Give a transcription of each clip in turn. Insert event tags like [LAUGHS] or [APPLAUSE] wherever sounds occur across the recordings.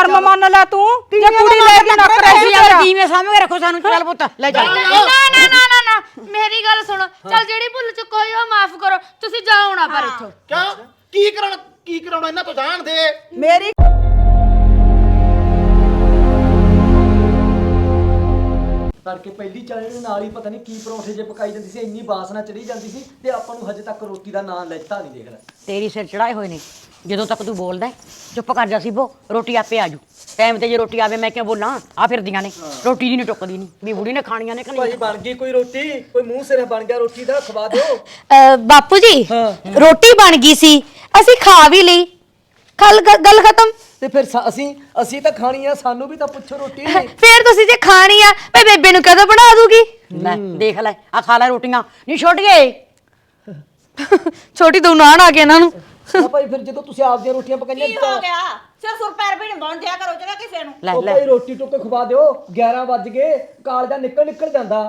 ਸ਼ਰਮ ਮੰਨ ਲੈ ਤੂੰ? ਜੇ ਕੁੜੀ ਲੈ ਕੇ ਨੱਕ ਰਹੀ ਤੁਸੀਂ ਤੇਰਾ ਆਪਣੇ ਟੀਵੇਂ ਸਾਹਮਣੇ ਰੱਖੋ ਸਾਨੂੰ ਚੱਲ ਪੁੱਤ ਲੈ ਜਾ। ਨਾ ਨਾ ਨਾ ਨਾ ਨਾ ਮੇਰੀ ਗੱਲ ਸੁਣੋ। ਚੱਲ ਜਿਹੜੀ ਭੁੱਲ ਚੁੱਕ ਹੋਈ ਉਹ ਮਾਫ ਕਰੋ। ਤੁਸੀਂ ਜਾਓ ਨਾ ਪਰ ਇੱਥੋਂ। ਕਿਉਂ? ਕੀ ਕਰਾਉਣਾ ਕੀ ਕਰਾਉਣਾ? ਇਹਨਾਂ ਤੋਂ ਜਾਣ ਦੇ। ਮੇਰੀ ਤੜਕੇ ਪਹਿਲੀ ਚਾਲੇ ਦੇ ਨਾਲ ਹੀ ਪਤਾ ਨਹੀਂ ਕੀ ਪਰੌਂਠੇ ਜੇ ਪਕਾਈ ਜਾਂਦੀ ਸੀ ਇੰਨੀ ਬਾਸਨਾ ਚੜੀ ਜਾਂਦੀ ਸੀ ਤੇ ਆਪਾਂ ਨੂੰ ਹਜੇ ਤੱਕ ਰੋਟੀ ਦਾ ਨਾਂ ਲੈਤਾ ਨਹੀਂ ਦੇਖ ਲੈ ਤੇਰੀ ਸਿਰ ਚੜਾਏ ਹੋਏ ਨੇ। ਜਦੋਂ ਤੱਕ ਤੂੰ ਬੋਲਦਾ ਹੈ, ਚੁੱਪ ਕਰ ਜਾ ਸੀਬੋ ਰੋਟੀ ਆਪੇ ਆਜੂ ਟਾਈਮ ਤੇ ਜੇ ਰੋਟੀ ਆਵੇ ਮੈਂ ਕਿਉਂ ਬੋਲਾਂ? ਆ ਫਿਰਦੀਆਂ ਨੇ। ਰੋਟੀ ਦੀ ਨਹੀਂ ਟੁੱਕਦੀ ਨਹੀਂ ਵੀ ਬੁੜੀ ਨੇ ਖਾਣੀਆਂ ਨੇ ਕਿ ਭਾਈ ਨਹੀਂ ਬਣ ਗਈ ਕੋਈ ਰੋਟੀ ਕੋਈ ਮੂੰਹ ਸਿਰ ਬਣ ਗਿਆ ਰੋਟੀ ਦਾ ਖਵਾ ਦਿਓ। ਅ, ਬਾਪੂ ਜੀ ਹਾਂ। ਰੋਟੀ ਬਣ ਗਈ ਸੀ। ਅਸੀਂ ਖਾ ਵੀ ਲਈ। ਖਲ ਗੱਲ ਖਤਮ। ਤੇ ਫਿਰ ਸਾ- ਅਸੀਂ ਅਸੀਂ ਤਾਂ ਖਾਣੀ ਆ ਸਾਨੂੰ ਵੀ ਤਾਂ ਪੁੱਛੋ ਰੋਟੀ। ਫੇਰ ਤੁਸੀਂ ਜੇ ਖਾਣੀ ਆ ਭਈ ਬੇਬੇ ਨੂੰ ਕਦੋਂ ਬਣਾ ਦੂਗੀ? ਲੈ ਦੇਖ ਲੈ ਆ ਖਾ ਲੈ ਰੋਟੀਆਂ। ਨਹੀਂ ਛੁੱਟ ਗਏ ਛੋਟੀ ਦੋ [LAUGHS] ਨਾਨ ਆ ਕੇ ਇਹਨਾਂ ਨੂੰ। ਭਾਈ ਫਿਰ ਜਦੋਂ ਤੁਸੀਂ ਆਪਦੀਆਂ ਰੋਟੀਆਂ ਪਕਾਈਆਂ ਕੀ ਹੋ ਗਿਆ? ਸਿਰ ਸੁਰ ਪੈਰ ਵੀ ਨਹੀਂ ਬਣ ਦਿਆ ਕਰੋ ਜਗਾ ਕਿਸੇ ਨੂੰ। ਲੈ ਉਹ ਲੈ। ਭਾਈ ਰੋਟੀ ਟੁੱਕ ਖਵਾ ਦਿਓ 11 ਵੱਜ ਗਏ ਕਾਲਜਾ ਨਿਕਲ ਨਿਕਲ ਜਾਂਦਾ।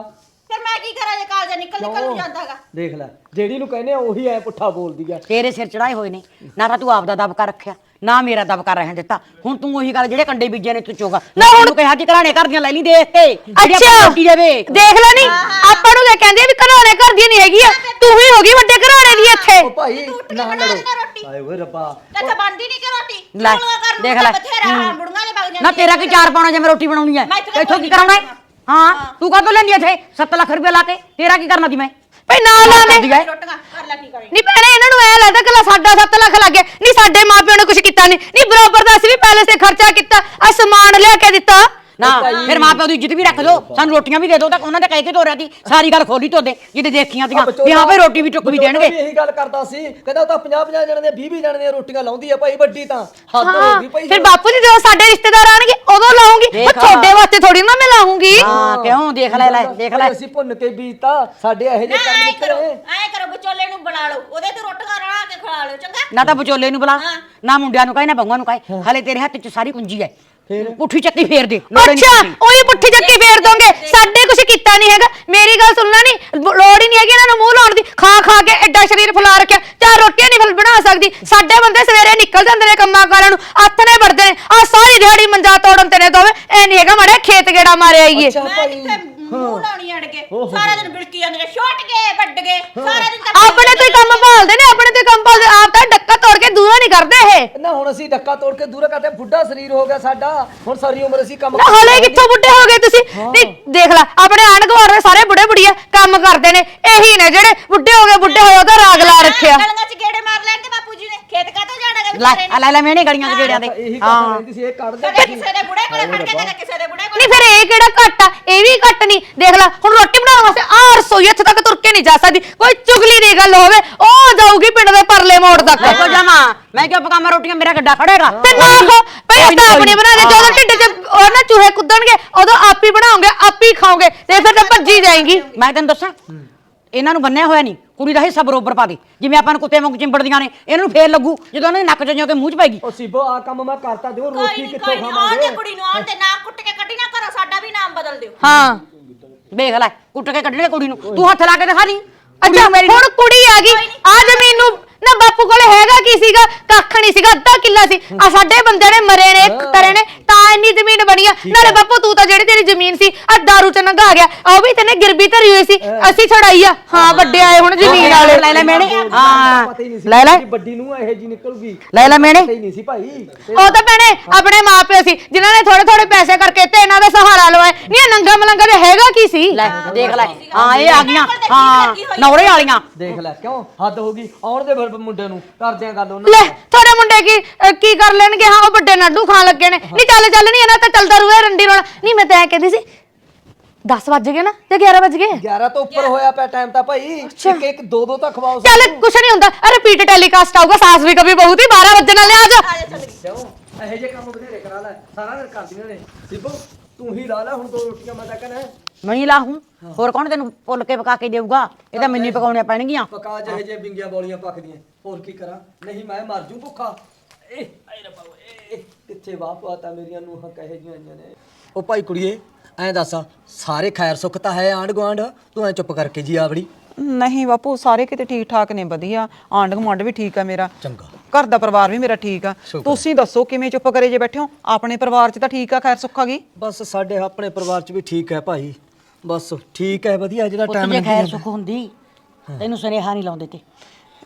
ਫਿਰ ਮੈਂ ਕੀ ਕਰਾਂ ਜੇ ਕਾਲਜਾ ਨਿਕਲ ਨਿਕਲ ਨੂੰ ਜਾਂਦਾਗਾ? ਦੇਖ ਲੈ ਜਿਹੜੀ ਨੂੰ ਕਹਿੰਦੇ ਆ ਉਹੀ ਐ ਪੁੱਠਾ ਬੋਲਦੀ ਆ। ਤੇਰੇ ਸਿਰ ਚੜਾਏ ਹੋਏ ਨੇ ਨਾ ਤਾਂ ਤੂੰ ਆਪਦਾ ਦਬਕਾ ਰੱਖਿਆ। ਨਾ ਮੇਰਾ ਦਬਕਾ ਰਹਿਣ ਦਿੱਤਾ। ਹੁਣ ਤੂੰ ਉਹੀ ਗੱਲ ਜਿਹੜੇ ਕੰਡੇ ਬੀਜੇ ਨੇ ਤੂੰ ਚੋਗਾ ਨਾ ਹੁਣ ਕਿਹਾ ਕਿ ਘਰਾਣੇ ਕਰਦੀਆਂ ਲੈ ਲਈ ਦੇਖ ਕੇ। ਅੱਛਾ। ਰੋਟੀ ਦੇਵੇ। ਦੇਖ ਲੈ ਨੀ। ਆਪਾਂ ਨੂੰ ਤਾਂ ਕਹਿੰਦੇ ਆ ਵੀ ਘਰਾਣੇ ਘਰ ਦੀ ਨਹੀਂ ਹੈਗੀ ਆ ਤੂੰ ਹੀ ਹੋ ਗਈ ਵੱਡੇ ਘਰਾਣੇ ਦੀ ਇੱਥੇ। ਉਹ ਭਾਈ ਨਾ ਲੜੋ। ਆਏ ਓਏ ਰੱਬਾ। ਤੇ ਬਣਦੀ ਨਹੀਂ ਕਿ ਰੋਟੀ? ਲੈ, ਦੇਖ ਲੈ। ਬਥੇਰਾ ਹੂੰ। ਹਾਂ ਬੁੜੀਆਂ ਦੇ ਵਗ ਜਾਂਦੀ ਨਾ ਤੇਰਾ ਕੀ ਚਾਰ ਪਾਉਣਾ ਜੇ ਮੈਂ ਰੋਟੀ ਬਣਾਉਣੀ ਹੈ। ਇੱਥੇ ਕੀ ਕਰਾਉਣਾ ਹੈ? ਨਹੀਂ ਹਾਂ ਤੂੰ ਕਾਹਤੋਂ ਲੈਂਦੀ ਇੱਥੇ? 7 ਲੱਖ ਰੁਪਏ ਲਾ ਕੇ। ਤੇਰਾ ਕੀ ਕਰਨਾ ਸੀ ਮੈਂ? ਭਈ ਨਾ ਲਾਵੇ ਰੋਟੀਆਂ ਕਰ ਲੈ ਕੀ ਕਰੇ। ਨਹੀਂ ਭੈਣੇ ਇਹਨਾਂ ਨੂੰ ਐ ਲੱਗਦਾ ਕਿ ਸਾਡਾ 7 ਲੱਖ ਲੱਗ ਗਿਆ। ਨਹੀਂ ਸਾਡੇ ਮਾਪਿਆਂ ਨੇ ਕੁਝ ਕੀਤਾ ਨਹੀਂ ਨਹੀਂ ਬਰਾਬਰ ਦਾ ਅਸੀਂ ਵੀ ਪੈਲਸ ਤੇ ਖਰਚਾ ਕੀਤਾ ਆ ਸਮਾਨ ਲਿਆ ਕੇ ਦਿੱਤਾ। ਨਾ ਫਿਰ ਮਾਂ ਪਿਓ ਦੀ ਇੱਜ਼ਤ ਵੀ ਰੱਖ ਦੋ ਸਾਨੂੰ ਰੋਟੀਆਂ ਵੀ ਦੇ ਦੋ ਤਾਂ ਉਹਨਾਂ ਦੇ ਕਹਿ ਕੇ ਤੋਰਿਆ ਸੀ ਸਾਰੀ ਗੱਲ ਖੋਲੀ ਤੋਦੇ ਜਿਹਦੇ ਦੇਖੀਆਂ ਤੀਆਂ ਵੀ ਹਾਂ ਭਾਈ ਰੋਟੀ ਵੀ ਟੁੱਕ ਵੀ ਦੇਣਗੇ। ਇਹੀ ਗੱਲ ਕਰਦਾ ਸੀ ਕਹਿੰਦਾ ਉਹ ਤਾਂ 50 50 ਜਣੇ ਦੀਆਂ 20 20 ਜਣੇ ਦੀਆਂ ਰੋਟੀਆਂ ਲਾਉਂਦੀ ਆ ਭਾਈ ਵੱਡੀ ਤਾਂ। ਹੱਦ ਹੋ ਗਈ ਭਾਈ। ਫਿਰ ਬਾਪੂ ਜੀ ਜਦੋਂ ਸਾਡੇ ਰਿਸ਼ਤੇਦਾਰ ਆਣਗੇ ਉਦੋਂ ਲਾਉਂਗੀ। ਉਹ ਦੇਖ। ਤੁਹਾਡੇ ਵਾਸਤੇ ਥੋੜੀ ਨਾ ਮੈਂ ਲਾਉਂਗੀ। ਹਾਂ ਕਿਉਂ? ਦੇਖ ਲੈ ਲੈ ਦੇਖ ਲੈ। ਅਸੀਂ ਭੁੰਨ ਕੇ ਬੀਤਾ ਸਾਡੇ ਇਹੋ ਜਿਹੇ ਕੰਮ ਨਿਕਲੇ। ਐ ਕਰੋ ਵਿਚੋਲੇ ਨੂੰ ਬਣਾ ਲਓ। ਉਹਦੇ ਤੇ ਰੋਟੀਆਂ ਰਲਾ ਕੇ ਖਵਾ ਲਿਓ ਚੰਗਾ? ਨਾ ਤਾਂ ਵਿਚੋਲੇ ਨੂੰ ਬੁਲਾ ਨਾ ਮੁੰਡਿਆਂ ਨੂੰ ਕਹੇ ਨਾ ਬੰਗਾਂ ਨੂੰ ਕਹੇ। ਹਲੇ ਤੇਰੇ ਹੱਥ 'ਚ ਸਾਰੀ ਕੁੰਜੀ ਹੈ। ਪੁੱਠੀ ਚੱਕੀ ਫੇਰ ਦੇ ਲੋੜ ਹੀ ਨਹੀਂ ਅੱਛਾ। ਉਹੀ ਪੁੱਠੀ ਚੱਕੀ ਫੇਰ ਦੋਗੇ। ਸਾਡੇ ਕੁਝ ਕੀਤਾ ਨਹੀਂ ਹੈਗਾ। ਮੇਰੀ ਗੱਲ ਸੁਣਨਾ ਨਹੀਂ ਲੋੜ ਹੀ ਨਹੀਂ ਹੈਗੀ ਇਹਨਾਂ ਨੂੰ ਮੂੰਹ ਲਾਉਣ ਦੀ। ਖਾ ਖਾ ਕੇ ਐਡਾ ਸਰੀਰ ਫੁਲਾ ਰੱਖਿਆ। ਚਾਰ ਰੋਟੀਆਂ ਨਹੀਂ ਫਲ ਬਣਾ ਸਕਦੀ। ਸਾਡੇ ਬੰਦੇ ਸਵੇਰੇ ਨਿਕਲ ਜਾਂਦੇ ਨੇ ਕੰਮਾਂ ਕਾਰਾਂ ਨੂੰ। ਹੱਥ ਨੇ ਵੜਦੇ ਨੇ। ਆ ਸਾਰੀ ਦਿਹਾੜੀ ਮੰਜਾ ਤੋੜਨ ਤੇ ਨੇ ਦੋਵੇਂ। ਐ ਨਹੀਂ ਹੈਗਾ ਮਾੜੇ ਖੇਤ ਗੇੜਾ ਮਾਰਿਆ ਆਈਏ ਅੱਛਾ ਮੈਂ ਭਾਈ। ਕਿੱਥੇ ਮੂੰਹ ਲਾਉਣੀ ਅੜ ਕੇ ਸਾਰਾ ਦਿਨ ਬਿੜਕੀ ਜਾਂਦੇ ਨੇ ਛੋਟ ਗਏ ਵੱਡ ਗਏ ਸਾਰਾ ਦਿਨ ਤਾਂ ਆਪਣੇ ਤੇ ਕੰਮ ਭਾਲਦੇ ਨੇ ਆਪਣੇ ਤੇ ਕੰਮ ਭਾਲਦੇ ਆਪ ਤਾਂ ਡੱਕਾ ਤੋੜ ਕੇ ਦੂਰਾ ਨਹੀਂ ਕਰਦੇ ਇਹ। ਨਾ ਹੁਣ ਅਸੀਂ ਧੱਕਾ ਤੋੜ ਕੇ ਦੂਰ ਕਰਦੇ ਬੁੱਢਾ ਸਰੀਰ ਹੋ ਗਿਆ ਸਾਡਾ ਹੁਣ ਸਾਰੀ ਉਮਰ ਅਸੀਂ ਕੰਮ ਨਾ ਹਲੇ ਕਿੱਥੋਂ ਬੁੱਢੇ ਹੋ ਗਏ ਤੁਸੀਂ? ਨਹੀਂ ਦੇਖ ਲੈ ਆਪਣੇ ਆਂਢ ਗੁਆਂਢ ਦੇ ਸਾਰੇ ਬੁੱਢੇ ਬੁੜੀਆ ਕੰਮ ਕਰਦੇ ਨੇ ਇਹੀ ਨੇ ਜਿਹੜੇ ਬੁੱਢੇ ਹੋ ਗਏ ਬੁੱਢੇ ਹੋਏ ਉਹਦਾ ਰਾਗ ਲਾ ਰੱਖਿਆ। ਗਲੀਆਂ ਚ ਗੇੜੇ ਮਾਰ ਲੈਣਗੇ ਖੇਤ ਕਾਹਤੋਂ ਜਾਣਾਗਾ ਲੈ ਆ ਲੈ ਲੈ ਮੈਨੇ ਗੇੜਿਆਂ ਦੇ। ਇਹੀ ਕੰਮ ਰਹਿੰਦੀ ਸੀ ਇਹ ਕੱਢ ਦੇ ਕਦੇ ਕਿਸੇ ਦੇ ਬੁੜੇ ਕੋਲੇ ਖੜ ਕੇ ਕਦੇ ਕਿਸੇ ਦੇ ਬੁੜੇ ਕੋਲੇ ਨਹੀਂ ਫਿਰ ਇਹ ਕਿਹੜਾ ਘੱਟ ਆ? ਇਹ ਵੀ ਘੱਟ ਨਹੀਂ। ਦੇਖ ਲੈ ਹੁਣ ਰੋਟੀ ਬਣਾਉਣ ਵਾਸਤੇ ਆ ਰਸੋਈ ਇੱਥੇ ਤੱਕ ਤੁਰ ਕੇ ਨਹੀਂ ਜਾ ਸਕਦੀ। ਕੋਈ ਚੁਗਲੀ ਦੀ ਗੱਲ ਹੋਵੇ ਉਹ ਜਾਊਗੀ ਪਿੰਡ ਦੇ ਪਰਲੇ ਮੋੜ ਤੱਕ। ਦੇਖੋ ਜਾਮਾ ਮੈਂ ਕਿਉਂ ਪਕਾਵਾਂ ਰੋਟੀਆਂ ਮੇਰਾ ਗੱਡਾ ਖੜੇਗਾ। ਤੇ ਨਾ ਖੋ ਭਈ ਕੋਈ ਆਪਣੀ। ਬਣਾ ਦੇ ਜਦੋਂ ਢਿੱਡ 'ਚ ਉਹ ਨਾ ਚੂਹੇ ਕੁੱਦਣਗੇ ਉਦੋਂ ਆਪ ਹੀ ਬਣਾਉਂਗੇ ਆਪ ਹੀ ਖਾਓਗੇ ਤੇ ਫਿਰ ਤਾਂ ਭੱਜੀ ਜਾਏਗੀ। ਮੈਂ ਤੈਨੂੰ ਦੱਸਾਂ ਇਹਨਾਂ ਨੂੰ ਬੰਨਿਆ ਹੋਇਆ ਨਹੀਂ। ਕੁੜੀ ਦਾ ਹਿੱਸਾ ਬਰੋਬਰ ਪਾ ਦੇ। ਜਿਵੇਂ ਆਪਾਂ ਨੂੰ ਕੁੱਤੇ ਵਾਂਗ ਚਿੰਬੜਦੀਆਂ ਨੇ ਇਹਨਾਂ ਨੂੰ ਫੇਰ ਲੱਗੂ ਜਦੋਂ ਉਹਨਾਂ ਦੇ ਨੱਕ 'ਚ ਜਿਉਂ ਕੇ ਮੂੰਹ 'ਚ ਪੈਗੀ ਉਹ ਸਿਬੋ ਆ ਕੰਮ ਮੈਂ ਕਰਤਾ ਦਿਓ ਰੋਟੀ ਕਿੱਥੋਂ ਕੋਈ ਨਹੀਂ ਆਉਣ ਖਾਵਾਂਗੇ? ਦੇ ਕੁੜੀ ਨੂੰ ਆਉਣ ਤੇ ਨਾ ਕੁੱਟ ਕੇ ਕੱਢੀ ਨਾ ਕਰੋ ਸਾਡਾ ਵੀ ਨਾਮ ਬਦਲ ਦਿਓ। ਹਾਂ। ਦੇਖ ਲੈ ਕੁੱਟ ਕੇ ਕੱਢਣੇ ਕੁੜੀ ਨੂੰ। ਤੂੰ ਹੱਥ ਲਾ ਕੇ ਦਿਖਾ ਦੀ। ਅੱਛਾ ਹੁਣ ਕੁੜੀ ਆ ਗਈ। ਆ ਜ਼ਮੀਨ ਨੂੰ ਨਾ ਬਾਪੂ ਕੋਲੇ ਹੈਗਾ ਕੀ ਸੀਗਾ? ਕੱਖ ਨਹੀਂ ਸੀਗਾ ਅੱਧਾ ਕਿੱਲਾ ਸੀ। ਆ ਸਾਡੇ ਬੰਦੇ ਨੇ ਮਰੇ ਨੇ ਕਰੇ ਨੇ। ਤਾਂ ਇੰਨੀ ਜ਼ਮੀਨ ਬਣੀ ਆ। ਨਾਲੇ ਬਾਪੂ ਤੂੰ ਤਾਂ ਜਿਹੜੀ ਤੇਰੀ ਜ਼ਮੀਨ ਸੀ ਆ ਦਾਰੂ ਚ ਨੰਗਾ ਗਿਆ। ਆ ਉਹ ਵੀ ਤੈਨੇ ਗਿਰਬੀ ਧਰੀ ਹੋਈ ਸੀ। ਅਸੀਂ ਛੜਾਈ ਆ। ਹਾਂ ਵੱਡੇ ਆਏ ਹੁਣ ਜ਼ਮੀਨ ਵਾਲੇ। ਲੈ ਲੈ ਮੈਨੇ। ਹਾਂ। ਪਤਾ ਹੀ ਨਹੀਂ ਸੀ ਲੈ ਲੈ। ਕਿ ਵੱਡੀ ਨੂੰ ਇਹੋ ਜੀ ਨਿਕਲੂਗੀ। ਲੈ ਲੈ ਮੈਨੇ। ਹੀ ਨਹੀਂ ਸੀ ਭਾਈ। ਉਹ ਤਾਂ ਭੈਣੇ ਆਪਣੇ ਮਾਪਿਓ ਸੀ ਜਿਨ੍ਹਾਂ ਨੇ ਥੋੜੇ ਥੋੜੇ ਪੈਸੇ ਕਰਕੇ ਤੇ ਇਹਨਾਂ ਦਾ ਸਹਾਰਾ ਲਵਾਏ ਨਹੀਂ ਇਹ ਨੰਗਾ ਮਲੰਗਾ ਦੇ ਹੈਗਾ ਕੀ ਸੀ? ਲੈ ਦੇਖ ਲੈ। ਹਾਂ ਇਹ ਆ ਗਈਆਂ। ਹਾਂ ਨੌਰੇ ਵਾਲੀਆਂ। ਦੇਖ ਲੈ ਕਿਉਂ? ਹੱਦ ਹੋ ਗਈ। ਆਉਣ ਦੇ ਫਿਰ ਮੁੰਡੇ ਨੂੰ। ਕਰਦੇ ਆ ਗੱਲ ਉਹਨਾਂ ਲੈ ਤੁਹਾਡੇ ਮੁੰਡੇ ਕੀ ਅਹ ਕੀ ਕਰ ਲੈਣਗੇ? ਹਾਂ ਉਹ ਵੱਡੇ ਨਾਡੂ ਖਾਣ ਲੱਗੇ ਨੇ। ਨਹੀਂ ਚੱਲ ਚੱਲ ਨਹੀਂ ਇਹਨਾਂ ਤਾਂ ਚੱਲਦਾ ਰੂਏ ਰੰਡੀ ਰੋਣਾ ਨਹੀਂ ਮੈਂ ਤਾਂ ਐ ਕਹਿੰਦੀ ਸੀ 10 ਵੱਜ ਗਏ ਨਾ ਜਾਂ 11 ਵੱਜ ਗਏ? 11 ਤੋਂ ਉੱਪਰ ਹੋਇਆ ਪਿਆ ਟਾਈਮ ਤਾਂ ਭਾਈ। ਇੱਕ ਇੱਕ ਦੋ ਦੋ ਤਾਂ ਖਵਾਓ ਚੱਲ ਕੁਛ ਨਹੀਂ ਹੁੰਦਾ। ਅਰੇ ਰਿਪੀਟ ਟੈਲੀਕਾਸਟ ਆਊਗਾ ਸਾਸ ਵੀ ਕभी ਬਹੁਤ ਹੀ 12 ਵਜੇ ਨਾਲ ਆ ਜਾ। ਕਿਉਂ? ਇਹੋ ਜਿਹੇ ਕੰਮ ਬਥੇਰੇ ਕਰਾ ਲੈ। ਸਾਰਾ ਦਿਨ ਕਰਦੀਆਂ ਨੇ। ਸਿਬੋ ਤੂੰ ਹੀ ਲਾ ਲੈ ਹੁਣ ਦੋ ਰੋਟੀਆਂ ਮੈਂ ਤਾਂ ਕਹਿੰਦਾ। ਮੈਂ ਹੀ ਲਾਹੂੰ। ਹੋਰ ਕੌਣ ਤੈਨੂੰ ਪੁੱਲ ਕੇ ਪਕਾ ਕੇ ਦੇਊਗਾ? ਇਹ ਤਾਂ ਮੈਨੂੰ ਹੀ ਪਕਾਉਣੀਆਂ ਪੈਣਗੀਆਂ। ਪਕਾ ਜਿਹੇ ਜੇ ਬਿੰਗੀਆਂ ਬੋਲੀਆਂ ਪੱਕਦੀਆਂ। ਹੋਰ ਕੀ ਕਰਾਂ? ਨਹੀਂ ਮੈਂ ਮਰ ਜੂ ਭੁੱਖਾ। ਏ ਆਏ ਰੱਬਾ ਓਏ, ਕਿੱਥੇ ਵਾਹ ਪਾਤਾ ਮੇਰੀਆਂ ਨੂੰਹਾਂ ਕਹੇ ਜੀਆਂ ਆਈਆਂ ਨੇ। ਉਹ ਭਾਈ ਕੁੜੀਏ ਐਂ ਦੱਸ ਸਾਰੇ ਖੈਰ ਸੁੱਖ ਤਾਂ ਹੈ ਆਂਢ ਗੁਆਂਢ? ਤੂੰ ਐ ਚੁੱਪ ਕਰਕੇ ਜੀ ਆਵੜੀ। ਨਹੀਂ ਬਾਪੂ ਸਾਰੇ ਕਿਤੇ ਠੀਕ ਠਾਕ ਨੇ ਵਧੀਆ। ਆਂਢ ਗੁਆਂਢ ਵੀ ਠੀਕ ਆ ਮੇਰਾ। ਚੰਗਾ। ਘਰ ਦਾ ਪਰਿਵਾਰ ਵੀ ਮੇਰਾ ਠੀਕ ਆ। ਤੁਸੀਂ ਦੱਸੋ ਕਿਵੇਂ ਚੁੱਪ ਕਰੇ ਜੇ ਬੈਠੇ ਹੋ? ਆਪਣੇ ਪਰਿਵਾਰ 'ਚ ਤਾਂ ਠੀਕ ਆ ਖੈਰ ਸੁੱਖਾ ਗਈ ਬਸ ਸਾਡੇ ਆਪਣੇ ਪਰਿਵਾਰ 'ਚ ਵੀ ਠੀਕ ਹੈ ਭਾਈ। ਬਸ ਠੀਕ ਹੈ ਵਧੀਆ ਜਿਹੜਾ ਪੁੱਤ ਟਾਈਮ ਜੇ ਖੈਰ ਸੁੱਖ ਹੁੰਦੀ। ਤੈਨੂੰ ਸੁਨੇਹਾ ਨਹੀਂ ਲਾਉਂਦੇ ਤੇ।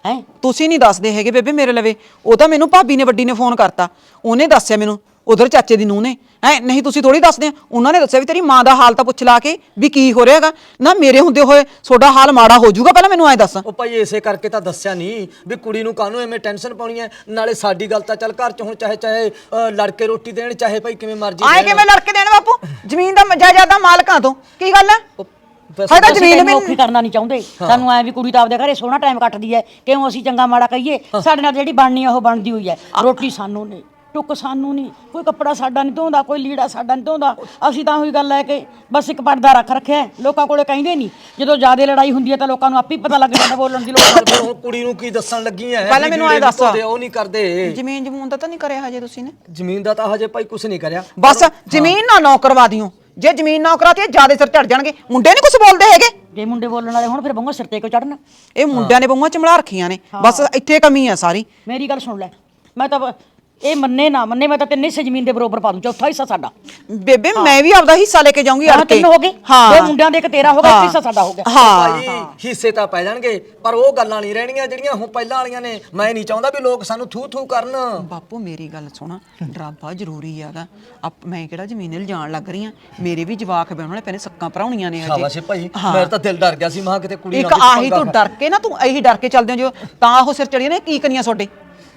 ਹੈ? ਤੁਸੀਂ ਨਹੀਂ ਦੱਸਦੇ ਹੈਗੇ ਬੇਬੇ ਮੇਰੇ ਲਵੇ। ਉਹ ਤਾਂ ਮੈਨੂੰ ਭਾਬੀ ਨੇ ਵੱਡੀ ਨੇ ਫੋਨ ਕਰਤਾ। ਉਹਨੇ ਦੱਸਿਆ ਮੈਨੂੰ ਉਧਰ ਚਾਚੇ ਦੀ ਨੂੰਹ ਨੇ। ਹੈ? ਨਹੀਂ ਤੁਸੀਂ ਥੋੜੀ ਦੱਸਦੇ ਆ। ਉਹਨਾਂ ਨੇ ਦੱਸਿਆ ਵੀ ਤੇਰੀ ਮਾਂ ਦਾ ਹਾਲ ਤਾਂ ਪੁੱਛ ਲਾ ਕੇ ਵੀ ਕੀ ਹੋ ਰਿਹਾਗਾ ਨਾ ਮੇਰੇ ਹੁੰਦੇ ਹੋਏ ਤੁਹਾਡਾ ਹਾਲ ਮਾੜਾ ਹੋ ਜਾਊਗਾ ਪਹਿਲਾਂ ਮੈਨੂੰ ਐ ਦੱਸ। ਉਹ ਭਾਈ ਇਸੇ ਕਰਕੇ ਤਾਂ ਦੱਸਿਆ ਨਹੀਂ ਵੀ ਕੁੜੀ ਨੂੰ ਕਾਹਨੂੰ ਐਵੇਂ ਟੈਨਸ਼ਨ ਪਾਉਣੀ ਹੈ ਨਾਲੇ ਸਾਡੀ ਗੱਲ ਤਾਂ ਚੱਲ ਘਰ 'ਚ ਹੁਣ ਚਾਹੇ ਚਾਹੇ ਅ, ਲੜ ਕੇ ਰੋਟੀ ਦੇਣ ਚਾਹੇ ਭਾਈ ਕਿਵੇਂ ਮਰਜ਼ੀ ਆਏ। ਕਿਵੇਂ ਲੜਕੇ ਦੇਣ ਬਾਪੂ? ਜ਼ਮੀਨ ਦਾ ਜਾਇਦਾਦ ਦਾ ਮਾਲਕਾਂ ਤੋਂ। ਕੀ ਗੱਲ ਹੈ ਉਹ ਹਾਏ ਤਾਂ ਅਸੀਂ ਜ਼ਮੀਨ ਵੀ ਔਖੀ ਕਰਨਾ ਨਹੀਂ ਚਾਹੁੰਦੇ। ਸਾਨੂੰ ਐ ਵੀ ਕੁੜੀ ਤਾਂ ਆਪਦੇ ਘਰੇ ਸੋਹਣਾ ਟਾਈਮ ਕੱਟਦੀ ਐ। ਕਿਉਂ ਅਸੀਂ ਚੰਗਾ ਮਾੜਾ ਕਹੀਏ? ਸਾਡੇ ਨਾਲ ਜਿਹੜੀ ਬਣਨੀ ਆ ਉਹ ਬਣਦੀ ਹੋਈ ਐ। ਰੋਟੀ ਸਾਨੂੰ ਨਹੀਂ ਟੁੱਕ ਸਾਨੂੰ ਨਹੀਂ। ਕੋਈ ਕੱਪੜਾ ਸਾਡਾ ਨਹੀਂ ਧੋਂਦਾ ਕੋਈ ਲੀੜਾ ਸਾਡਾ ਨਹੀਂ ਧੋਂਦਾ। ਅਸੀਂ ਤਾਂ ਉਹੀ ਗੱਲ ਹੈ ਕਿ ਬਸ ਇੱਕ ਪਰਦਾ ਰੱਖ ਰੱਖਿਆ। ਲੋਕਾਂ ਕੋਲੇ ਕਹਿੰਦੇ ਨਹੀਂ। ਜਦੋਂ ਜ਼ਿਆਦਾ ਲੜਾਈ ਹੁੰਦੀ ਹੈ ਤਾਂ ਲੋਕਾਂ ਨੂੰ ਆਪੇ ਹੀ ਪਤਾ ਲੱਗ ਜਾਂਦਾ ਬੋਲਣ ਦੀ ਲੋੜ ਨਹੀਂ ਫਿਰ ਹੁਣ ਕੁੜੀ ਨੂੰ ਕੀ ਦੱਸਣ ਲੱਗੀ ਐ? ਪਹਿਲਾਂ ਮੈਨੂੰ ਐਂ ਦੱਸ। ਉਹ ਨਹੀਂ ਕਰਦੇ। ਜ਼ਮੀਨ ਜਮੂਨ ਦਾ ਤਾਂ ਨਹੀਂ ਕਰਿਆ ਹਜੇ ਤੁਸੀਂ ਨੇ? ਜ਼ਮੀਨ ਦਾ ਤਾਂ ਹਜੇ ਭਾਈ ਕੁਝ ਨਹੀਂ ਕਰਿਆ। ਬਸ ਜ਼ਮੀਨ ਨਾ ਨੌ ਕਰਵਾ ਦਿਓ। ਜੇ ਜ਼ਮੀਨ ਨੌ ਕਰਾਤੀ ਜਿਆਦੇ ਸਿਰ ਚੜ ਜਾਣਗੇ। ਮੁੰਡੇ ਨਹੀਂ ਕੁਝ ਬੋਲਦੇ ਹੈਗੇ? ਜੇ ਮੁੰਡੇ ਬੋਲਣ ਵਾਲੇ ਹੁਣ ਫਿਰ ਬੰਗੋ ਸਿਰ ਤੇ ਕੋ ਚੜਨ? ਇਹ ਮੁੰਡਿਆਂ ਨੇ ਬੰਗਾਂ ਚਮਲਾ ਰੱਖੀਆਂ ਨੇ। ਬਸ ਇੱਥੇ ਕਮੀ ਆ ਸਾਰੀ। ਮੇਰੀ ਗੱਲ ਸੁਣ ਲੈ। ਮੈਂ ਤਾਂ ਬ- ਇਹ ਮੰਨੇ ਨਾ ਮੰਨੇ ਮੈਂ ਤਾਂ ਤਿੰਨ ਹਿੱਸੇ ਜ਼ਮੀਨ ਦੇ ਬਰੋਬਰ ਪਾ ਦੂੰ ਚੌਥਾ ਹਿੱਸਾ ਸਾਡਾ। ਬੇਬੇ ਮੈਂ ਵੀ ਆਪਦਾ ਹਿੱਸਾ ਲੈ ਕੇ ਜਾਊਂਗੀ ਹਾਂ ਅੜ ਕੇ। ਤਿੰਨ ਹੋ ਗਏ। ਦੋ ਮੁੰਡਿਆਂ ਦੇ ਇੱਕ ਤੇਰਾ ਹੋ ਗਿਆ ਇੱਕ ਹਿੱਸਾ ਸਾਡਾ ਹੋ ਗਿਆ। ਹਾਂ। ਭਾਈ ਹਿੱਸੇ ਤਾਂ ਪੈ ਜਾਣਗੇ ਪਰ ਉਹ ਗੱਲਾਂ ਨਹੀਂ ਰਹਿਣੀਆਂ ਜਿਹੜੀਆਂ ਹੁਣ ਪਹਿਲਾਂ ਵਾਲੀਆਂ ਨੇ। ਮੈਂ ਨਹੀਂ ਚਾਹੁੰਦਾ ਵੀ ਲੋਕ ਸਾਨੂੰ ਥੂ ਥੂ ਕਰਨ। ਬਾਪੂ ਮੇਰੀ ਗੱਲ ਸੁਣ ਡਰਾਬਾ ਜ਼ਰੂਰੀ ਆਪ ਮੈਂ ਕਿਹੜਾ ਜ਼ਮੀਨ ਲਿਜਾਣ ਲੱਗ ਰਹੀ ਆ ਮੇਰੇ ਵੀ ਜਵਾਕ ਬਣ ਵਾਲੇ ਪੈਨੇ ਸੱਕਾਂ ਭਰਾਉਣੀਆਂ ਨੇ ਸ਼ਾਬਾਸ਼ ਏ ਭਾਈ ਮੇਰਾ ਤਾਂ ਦਿਲ ਡਰ ਗਿਆ ਸੀ ਮਾਂ ਕਿਤੇ ਕੁੜੀ ਇੱਕ ਨਾ ਆਹੀ ਤੂੰ ਡਰ ਕੇ ਨਾ ਤੂੰ ਇਹੀ ਡਰ ਕੇ ਚੱਲਦੇ ਹੋ ਜੋ ਤਾਂ ਉਹ ਸਿਰ ਚੜੀਆਂ ਨੇ ਕੀ ਕਰੀਆਂ ਤੁਹਾਡੇ?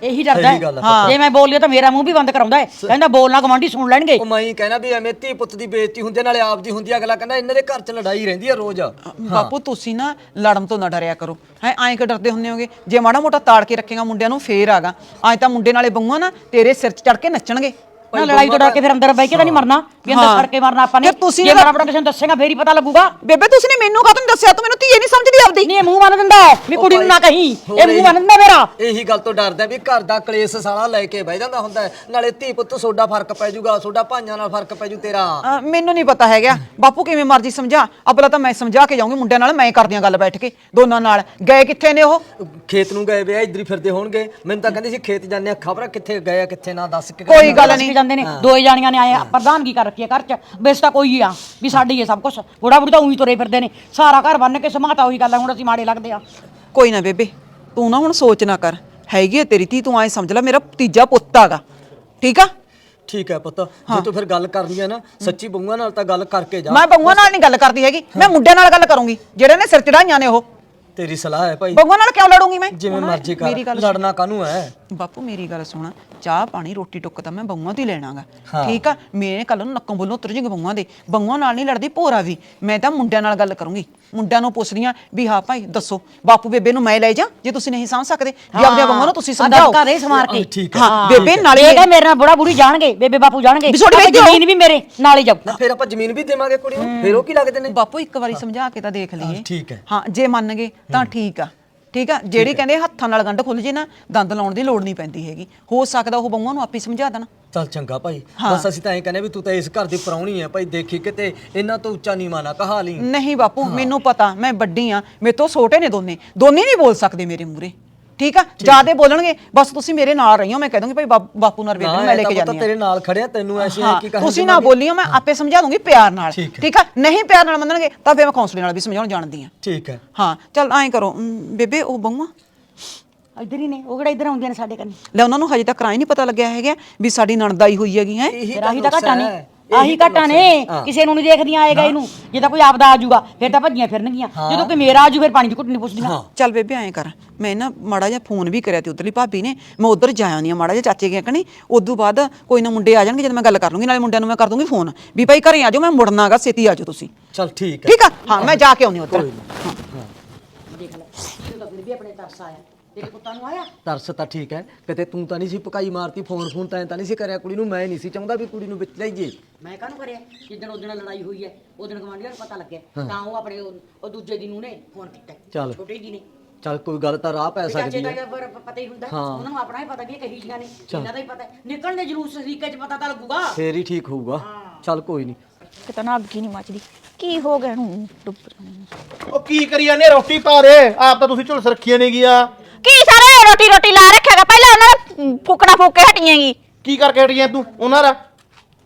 ਇਹੀ ਡਰਦਾ ਸਹੀ ਗੱਲ ਹੈ। ਜੇ ਮੈਂ ਬੋਲਿਆ ਤਾਂ ਮੇਰਾ ਮੂੰਹ ਵੀ ਬੰਦ ਕਰਾਉਂਦਾ ਹੈ। ਕਹਿੰਦਾ ਬੋਲਣਾ ਗਵਾਂਢੀ ਸੁਣ ਲੈਣਗੇ। ਉਹ ਮੈਂ ਹੀ ਕਹਿਣਾ ਵੀ ਐਵੇਂ ਧੀ ਪੁੱਤ ਦੀ ਬੇਇੱਜ਼ਤੀ ਹੁੰਦੀ ਆ, ਨਾਲੇ ਆਪ ਦੀ ਹੁੰਦੀ ਆ, ਅਗਲਾ ਕਹਿੰਦਾ ਇਹਨਾਂ ਦੇ ਘਰ 'ਚ ਲੜਾਈ ਰਹਿੰਦੀ ਆ ਰੋਜ਼। ਬਾਪੂ ਤੁਸੀਂ ਨਾ ਲੜਨ ਤੋਂ ਨਾ ਡਰਿਆ ਕਰੋ। ਹੈ ਐਂ ਕਿ ਡਰਦੇ ਹੁੰਦੇ ਹੋਗੇ? ਜੇ ਮਾੜਾ ਮੋਟਾ ਤਾੜ ਕੇ ਰੱਖੇਗਾ ਮੁੰਡਿਆਂ ਨੂੰ ਫੇਰ ਆਗਾ ਐਂ ਤਾਂ ਮੁੰਡੇ ਨਾਲੇ ਬੰਗੂਆਂ ਨਾ ਤੇਰੇ ਸਿਰ 'ਚ ਚੜ ਕੇ ਨੱਚਣਗੇ। ਨਾ ਲੜਾਈ ਤੋਂ ਡਰ ਕੇ ਫਿਰ ਅੰਦਰ ਬਹਿ ਕੇ ਤਾਂ ਨਹੀਂ ਮਰਨਾ ਵੀ ਅੰਦਰ। ਸੜ ਕੇ ਮਰਨਾ ਆਪਾਂ ਨੇ। ਜੇ ਮੇਰਾ ਆਪਣਾ ਕਿਸੇ ਨੂੰ ਦੱਸੇਗਾ ਫੇਰ ਹੀ ਪਤਾ ਲੱਗੂਗਾ। ਬੇਬੇ ਤੁਸੀਂ ਨੇ ਮੈਨੂੰ ਕਾਹਤੋਂ ਨੀ ਦੱਸਿਆ? ਤੂੰ ਮੈਨੂੰ ਧੀਏ ਨਹੀਂ ਸਮਝਦੀ ਆਪਦੀ। ਨਹੀਂ ਇਹ ਮੂੰਹ ਬੰਨ ਦਿੰਦਾ ਵੀ ਕੁੜੀ ਨੂੰ ਨਾ ਕਹੀਂ। ਇਹ ਮੂੰਹ ਬੰਨ ਦਿੰਦਾ ਮੇਰਾ। ਇਹੀ ਗੱਲ ਤੋਂ ਡਰਦਾ ਵੀ ਘਰ ਦਾ ਕਲੇਸ਼ ਸਾਲਾ ਲੈ ਕੇ ਬਹਿ ਜਾਂਦਾ ਹੁੰਦਾ ਹੈ। ਨਾਲੇ ਧੀ ਪੁੱਤ ਸੋਡਾ ਫ਼ਰਕ ਪੈ ਜਾਊਗਾ ਸੋਡਾ ਭਾਈਆਂ ਨਾਲ ਫ਼ਰਕ ਪੈ ਜੂ ਤੇਰਾ। ਮੈਨੂੰ ਨਹੀਂ ਪਤਾ ਹੈਗਾ। ਬਾਪੂ ਕਿਵੇਂ ਮਰਜ਼ੀ ਸਮਝਾ। ਅਬਲਾ ਤਾਂ ਮੈਂ ਸਮਝਾ ਕੇ ਜਾਊਂਗੀ ਮੁੰਡਿਆਂ ਨਾਲ ਮੈਂ ਕਰਦੀ ਆਂ ਗੱਲ ਬੈਠ ਕੇ। ਦੋਨਾਂ ਨਾਲ। ਗਏ ਕਿੱਥੇ ਨੇ ਉਹ? ਖੇਤ ਨੂੰ ਗਏ ਵੇ ਆ ਇੱਧਰ ਹੀ ਫਿਰਦੇ ਹੋਣਗੇ। ਮੈਨੂੰ ਤਾਂ ਕਹਿੰਦੇ ਸੀ ਖੇਤ ਜਾਂਦੇ ਆ ਖਬਰ ਕਿੱਥੇ ਗਏ ਆ ਕਿੱਥੇ ਨਾ ਦੱਸ ਕੇ ਕੋਈ ਗੱਲ ਨਹੀਂ ਜਾਂਦੇ ਨੇ ਦੋ ਹੀ ਜਾਣੀਆਂ ਨੇ ਆਏ ਆ, ਪ੍ਰਧਾਨਗੀ ਕਰ ਰੱਖੀ ਹੈ ਘਰ ਚ ਬੇਸ ਤਾਂ ਕੋਈ ਆ ਵੀ ਸਾਡੀ ਹੈ ਸਭ ਕੁਝ ਬੁੜਾ ਬੁੜੀ ਤਾਂ ਉਹੀ ਤੁਰੇ ਫਿਰਦੇ ਨੇ ਸਾਰਾ ਘਰ ਬੰਨ ਕੇ ਸਮਾਤਾ ਉਹੀ ਗੱਲ ਹੈ ਹੁਣ ਅਸੀਂ ਮਾੜੇ ਲੱਗਦੇ ਆ। ਕੋਈ ਨਾ ਬੇਬੇ ਤੂੰ ਨਾ ਹੁਣ ਸੋਚ ਨਾ ਕਰ ਹੈਗੀ ਆ ਤੇਰੀ ਧੀ ਤੂੰ ਐ ਸਮਝ ਲੈ ਮੇਰਾ ਤੀਜਾ ਪੁੱਤ ਆਗਾ ਠੀਕ ਆ? ਠੀਕ ਹੈ ਪੁੱਤ ਜੇ ਤੂੰ ਫਿਰ ਗੱਲ ਕਰਨੀ ਹੈ ਨਾ ਸੱਚੀ ਬੰਗੂਆਂ ਨਾਲ ਤਾਂ ਗੱਲ ਕਰਕੇ ਜਾ। ਮੈਂ ਬੰਗੂਆਂ ਨਾਲ ਨਹੀਂ ਗੱਲ ਕਰਦੀ ਹੈਗੀ ਮੈਂ ਮੁੰਡਿਆਂ ਨਾਲ ਗੱਲ ਕਰੂੰਗੀ ਜਿਹੜੇ ਨੇ ਸਿਰ ਚੜਾਈਆਂ ਨੇ ਉਹ। ਤੇਰੀ ਸਲਾਹ ਹੈ ਭਾਈ। ਬੰਗੂਆਂ ਨਾਲ ਕਿਉਂ ਲੜੂੰਗੀ ਮੈਂ? ਜਿਵੇਂ ਉਹਨਾਂ- ਮਰਜ਼ੀ ਮੇਰੀ ਕਰ ਗੱਲ ਲੜਨਾ ਕਾਹਨੂੰ ਹੈ? ਬਾਪੂ ਮੇਰੀ ਗੱਲ ਸੁਣ। ਚਾਹ ਪਾਣੀ ਰੋਟੀ ਟੁੱਕ ਤਾਂ ਮੈਂ ਬੰਗੂਆਂ ਤੋਂ ਹੀ ਲੈਣਾਗਾ। ਠੀਕ ਆ? ਮੇਰੇ ਕੱਲ ਨੂੰ ਨੱਕੋਂ ਬੋਲੋਂ ਉਤਰ ਜਾਏਗਾ ਬੰਗੂਆਂ ਦੇ। ਬੰਗੂਆਂ ਨਾਲ ਨਹੀਂ ਲੜਦੀ ਭੋਰਾ ਵੀ। ਮੈਂ ਤਾਂ ਮੁੰਡਿਆਂ ਨਾਲ ਗੱਲ ਕਰੂੰਗੀ। ਮੁੰਡਿਆਂ ਨੂੰ ਪੁੱਛਦੀਆਂ ਵੀ ਹਾਂ ਭਾਈ ਦੱਸੋ। ਬਾਪੂ ਬੇਬੇ ਨੂੰ ਮੈਂ ਲੈ ਜਾ ਜੇ ਤੁਸੀਂ ਨਹੀਂ ਸਾਂਭ ਸਕਦੇ। ਵੀ ਆਪਦੇ ਬੰਗੂਆਂ ਨੂੰ ਤੁਸੀਂ ਸਮਝਾਓ। ਘਰੇ ਸਮਾਰ ਕੇ। ਠੀਕ ਹੈ। ਹਾਂ ਬੇਬੇ ਨਾਲੇ ਇਹ ਮੇਰੇ ਨਾਲ ਬੁੜਾ ਬੁੜੀ ਜਾਣਗੇ ਬੇਬੇ ਬਾਪੂ ਜਾਣਗੇ। ਵੀ ਤੁਹਾਡੇ ਆਪੇ ਵਿੱਚ ਜ਼ਮੀਨ ਵੀ ਮੇਰੇ ਨਾਲ ਹੀ ਜਾਊ। ਨਾ ਫਿਰ ਆਪਾਂ ਜ਼ਮੀਨ ਵੀ ਦੇਵਾਂਗੇ ਕੁੜੀ ਨੂੰ ਫਿਰ ਉਹ ਕੀ ਲੱਗਦੇ ਨੇ? ਬਾਪੂ ਇੱਕ ਵਾਰੀ ਸਮਝਾ ਕੇ ਤਾਂ ਦੇਖ ਲਈਏ। ਠੀਕ ਹੈ। ਹਾਂ ਜੇ ਮੰਨ ਗਏ ਤਾਂ ਠੀਕ ਆ। ਠੀਕ ਆ? ਜਿਹੜੀ ਕਹਿੰਦੇ ਹੱਥਾਂ ਨਾਲ ਗੰਢ ਖੁੱਲ ਜੇ ਨਾ ਦੰਦ ਲਾਉਣ ਦੀ ਲੋੜ ਨਹੀਂ ਪੈਂਦੀ ਹੈਗੀ। ਹੋ ਸਕਦਾ ਉਹ ਬੰਗੂਆਂ ਨੂੰ ਆਪੇ ਸਮਝਾ ਦੇਣ। ਚੱਲ ਚੰਗਾ ਭਾਈ। ਬਸ ਅਸੀਂ ਤਾਂ ਐਂ ਕਹਿੰਦੇ ਵੀ ਤੂੰ ਤਾਂ ਇਸ ਘਰ ਦੀ ਪਰਾਉਣੀ ਹੈ ਭਾਈ ਦੇਖੀ ਕਿਤੇ ਇਹਨਾਂ ਤੋਂ ਉੱਚਾ ਨਹੀਂ ਮਾਨਾ ਕਹਾ ਲਈ। ਨਹੀਂ ਬਾਪੂ ਮੈਨੂੰ ਪਤਾ ਮੈਂ ਵੱਡੀ ਆ। ਮੇਰੇ ਤੋਂ ਛੋਟੇ ਨੇ ਦੋਨੇ। ਦੋਨੇ ਨਹੀਂ ਬੋਲ ਸਕਦੇ ਮੇਰੇ ਮੂਰੇ ਠੀਕ ਆ? ਜਿਆਦੇ ਬੋਲਣਗੇ। ਬਸ ਤੁਸੀਂ ਮੇਰੇ ਨਾਲ ਰਹੀਓ ਮੈਂ ਕਹਿ ਦੂੰਗੀ ਭਾਈ ਬਾਪ- ਬਾਪੂ ਨਾਲ ਬੇਬੇ ਨੂੰ ਮੈਂ ਲੈ ਕੇ ਜਾਂਦੀ ਤੇਰੇ ਨਾਲ ਖੜਿਆ ਤੈਨੂੰ ਐਸੀ ਹਾਂ ਕੀ ਤੁਸੀਂ ਨਾ ਬੋਲਿਓ ਮੈਂ ਆਪੇ ਸਮਝਾ ਦੂੰਗੀ ਪਿਆਰ ਨਾਲ। ਠੀਕ ਹੈ। ਠੀਕ ਆ? ਨਹੀਂ ਪਿਆਰ ਨਾਲ ਮੰਨਣਗੇ ਤਾਂ ਫਿਰ ਮੈਂ ਕਾਉਂਸਲਿੰਗ ਨਾਲ ਵੀ ਸਮਝਾਉਣ ਜਾਣਦੀ ਆ ਠੀਕ ਹੈ। ਹਾਂ ਚੱਲ ਐਂ ਕਰੋ। ਅਮ, ਬੇਬੇ ਉਹ ਬੰਗੂਆਂ ਇੱਧਰ ਹੀ ਨੇ ਉਹ ਕਿਹੜਾ ਇੱਧਰ ਆਉਂਦੀਆਂ ਨੇ ਸਾਡੇ ਕੰਨੀ। ਲੈ ਉਹਨਾਂ ਨੂੰ ਹਜੇ ਤੱਕ ਰਾਈ ਨਹੀਂ ਪਤਾ ਲੱਗਿਆ ਹੈਗਾ ਵੀ ਸਾਡੀ ਨਣਦਾਈ ਹੋਈ ਹੈਗੀ ਹੈ। ਇਹੀ ਫਿਰ ਆਹੀ ਤਾਂ ਘਟਾ। ਆਹੀ ਘਟਾ ਨੇ। ਕਿਸੇ ਨੂੰ ਨਹੀਂ ਦੇਖਦੀਆਂ ਆਏਗਾ ਇਹਨੂੰ ਜੇ ਤਾਂ ਕੋਈ ਆਪਦਾ ਆ ਜਾਊਗਾ ਫਿਰ ਤਾਂ ਭੱਜੀਆਂ ਫਿਰਨਗੀਆਂ। ਜਦੋਂ ਕੋਈ ਮੇਰਾ ਆਜੂ ਫਿਰ ਪਾਣੀ ਦੀ ਘੁੱਟ ਨਹੀਂ ਪੁੱਛਦੀਆਂ। ਚੱਲ ਬੇਬੇ ਐਂ ਕਰ। ਮੈਂ ਨਾ ਮਾੜਾ ਜਿਹਾ ਫੋਨ ਵੀ ਕਰਿਆ ਤੇ ਉਧਰਲੀ ਭਾਬੀ ਨੇ। ਮੈਂ ਉਧਰ ਜਾ ਆਉਂਦੀ ਆ ਮਾੜਾ ਜਿਹਾ ਚਾਚੇ ਗਿਆ ਕਣੀ। ਉਦੋਂ ਬਾਅਦ ਕੋਈ ਨਾ ਮੁੰਡੇ ਆ ਜਾਣਗੇ ਜਦ ਮੈਂ ਗੱਲ ਕਰ ਲੂੰਗੀ ਨਾਲੇ ਮੁੰਡਿਆਂ ਨੂੰ ਮੈਂ ਕਰ ਦੂੰਗੀ ਫੋਨ। ਵੀ ਭਾਈ ਘਰੇ ਆ ਜਾਓ ਮੈਂ ਮੁੜਨਾਗਾ ਛੇਤੀ ਆ ਜਾਓ ਤੁਸੀਂ। ਚੱਲ ਠੀਕ ਹੈ। ਠੀਕ ਆ? ਹਾਂ ਮੈਂ ਜਾ ਕੇ ਆਉਂਦੀ ਉਧਰ। ਦੇਖ ਲੈ। ਇਹ ਤਾਂ ਫਿਰ ਵੀ ਆਪਣੇ ਤਰਸ ਆਇਆ। ਤੇਰੇ ਪੁੱਤਾਂ ਨੂੰ ਆਇਆ? ਤਰਸ ਤਾਂ ਠੀਕ ਹੈ ਕਿਤੇ ਤੂੰ ਤਾਂ ਨਹੀਂ ਸੀ ਪਕਾਈ ਮਾਰਤੀ ਫੋਨ ਫੋਨ ਤਾਂ ਐਂ ਤਾਂ ਨਹੀਂ ਸੀ ਕਰਿਆ ਕੁੜੀ ਨੂੰ ਮੈਂ ਨਹੀਂ ਸੀ ਚਾਹੁੰਦਾ ਵੀ ਕੁੜੀ ਨੂੰ ਵਿੱਚ ਲਈਏ ਮੈਂ ਕਾਹਨੂੰ ਕਰਿਆ? ਜਿੱਦਣ ਉਹਦੇ ਨਾਲ ਲੜਾਈ ਹੋਈ ਹੈ ਉਹਦਣ ਗਵਾਂਢੀਆਂ ਨੂੰ ਪਤਾ ਲੱਗਿਆ। ਤਾਂ ਉਹ ਆਪਣੇ ਉਹ ਉਹ ਦੂਜੇ ਦੀ ਨੂੰ ਨੇ ਫੋਨ ਕੀਤਾ ਚੱਲ। ਛੋਟੇ ਜੀ ਨੇ। ਚੱਲ ਕੋਈ ਗੱਲ ਤਾਂ ਰਾਹ ਪੈ ਚਾਚੇ ਸਕਦੀ ਦਾ ਹੈ। ਜਬਰ ਪਤਾ ਹੀ ਹੁੰਦਾ ਉਹਨਾਂ ਨੂੰ ਆਪਣਾ ਹੀ ਪਤਾ ਵੀ ਇਹ ਕਹੀ ਜੀਆਂ ਨੇ। ਇਹਨਾਂ ਦਾ ਹੀ ਪਤਾ ਹੈ। ਨਿਕਲਣੇ ਜਲੂਸ ਸਰੀਕੇ ਚ ਪਤਾ ਤਾਂ ਲੱਗੂਗਾ। ਫੇਰ ਹੀ ਠੀਕ ਹੋਊਗਾ। ਚੱਲ ਕੋਈ ਨਹੀਂ। ਕਿਤਾ ਨਾ ਅੱਗੀ ਨਹੀਂ ਮੱਚਦੀ। ਕੀ ਹੋ ਗਿਆ ਨੂੰ ਡੁੱਬ ਉਹ ਕੀ ਕਰੀ ਜਾਂਦੇ ਰੋਟੀ ਪਾ ਦੇ। ਆਪ ਤਾਂ ਤੁਸੀਂ ਝੁਲਸ ਰੱਖੀਆਂ ਨੇ ਗਿਆ ਕੀ ਸਾਰੇ ਰੋਟੀ ਰੋਟੀ ਲਾ ਰੱਖਿਆਗਾ ਪਹਿਲਾਂ ਉਹਨਾਂ ਨੇ ਫੂਕਣਾ ਫੂਕ ਕੇ ਹਟੀਆਂਗੀ ਕੀ ਕਰਕੇ ਹਟੀਆਂ ਤੂੰ? ਉਹਨਾਂ ਦਾ?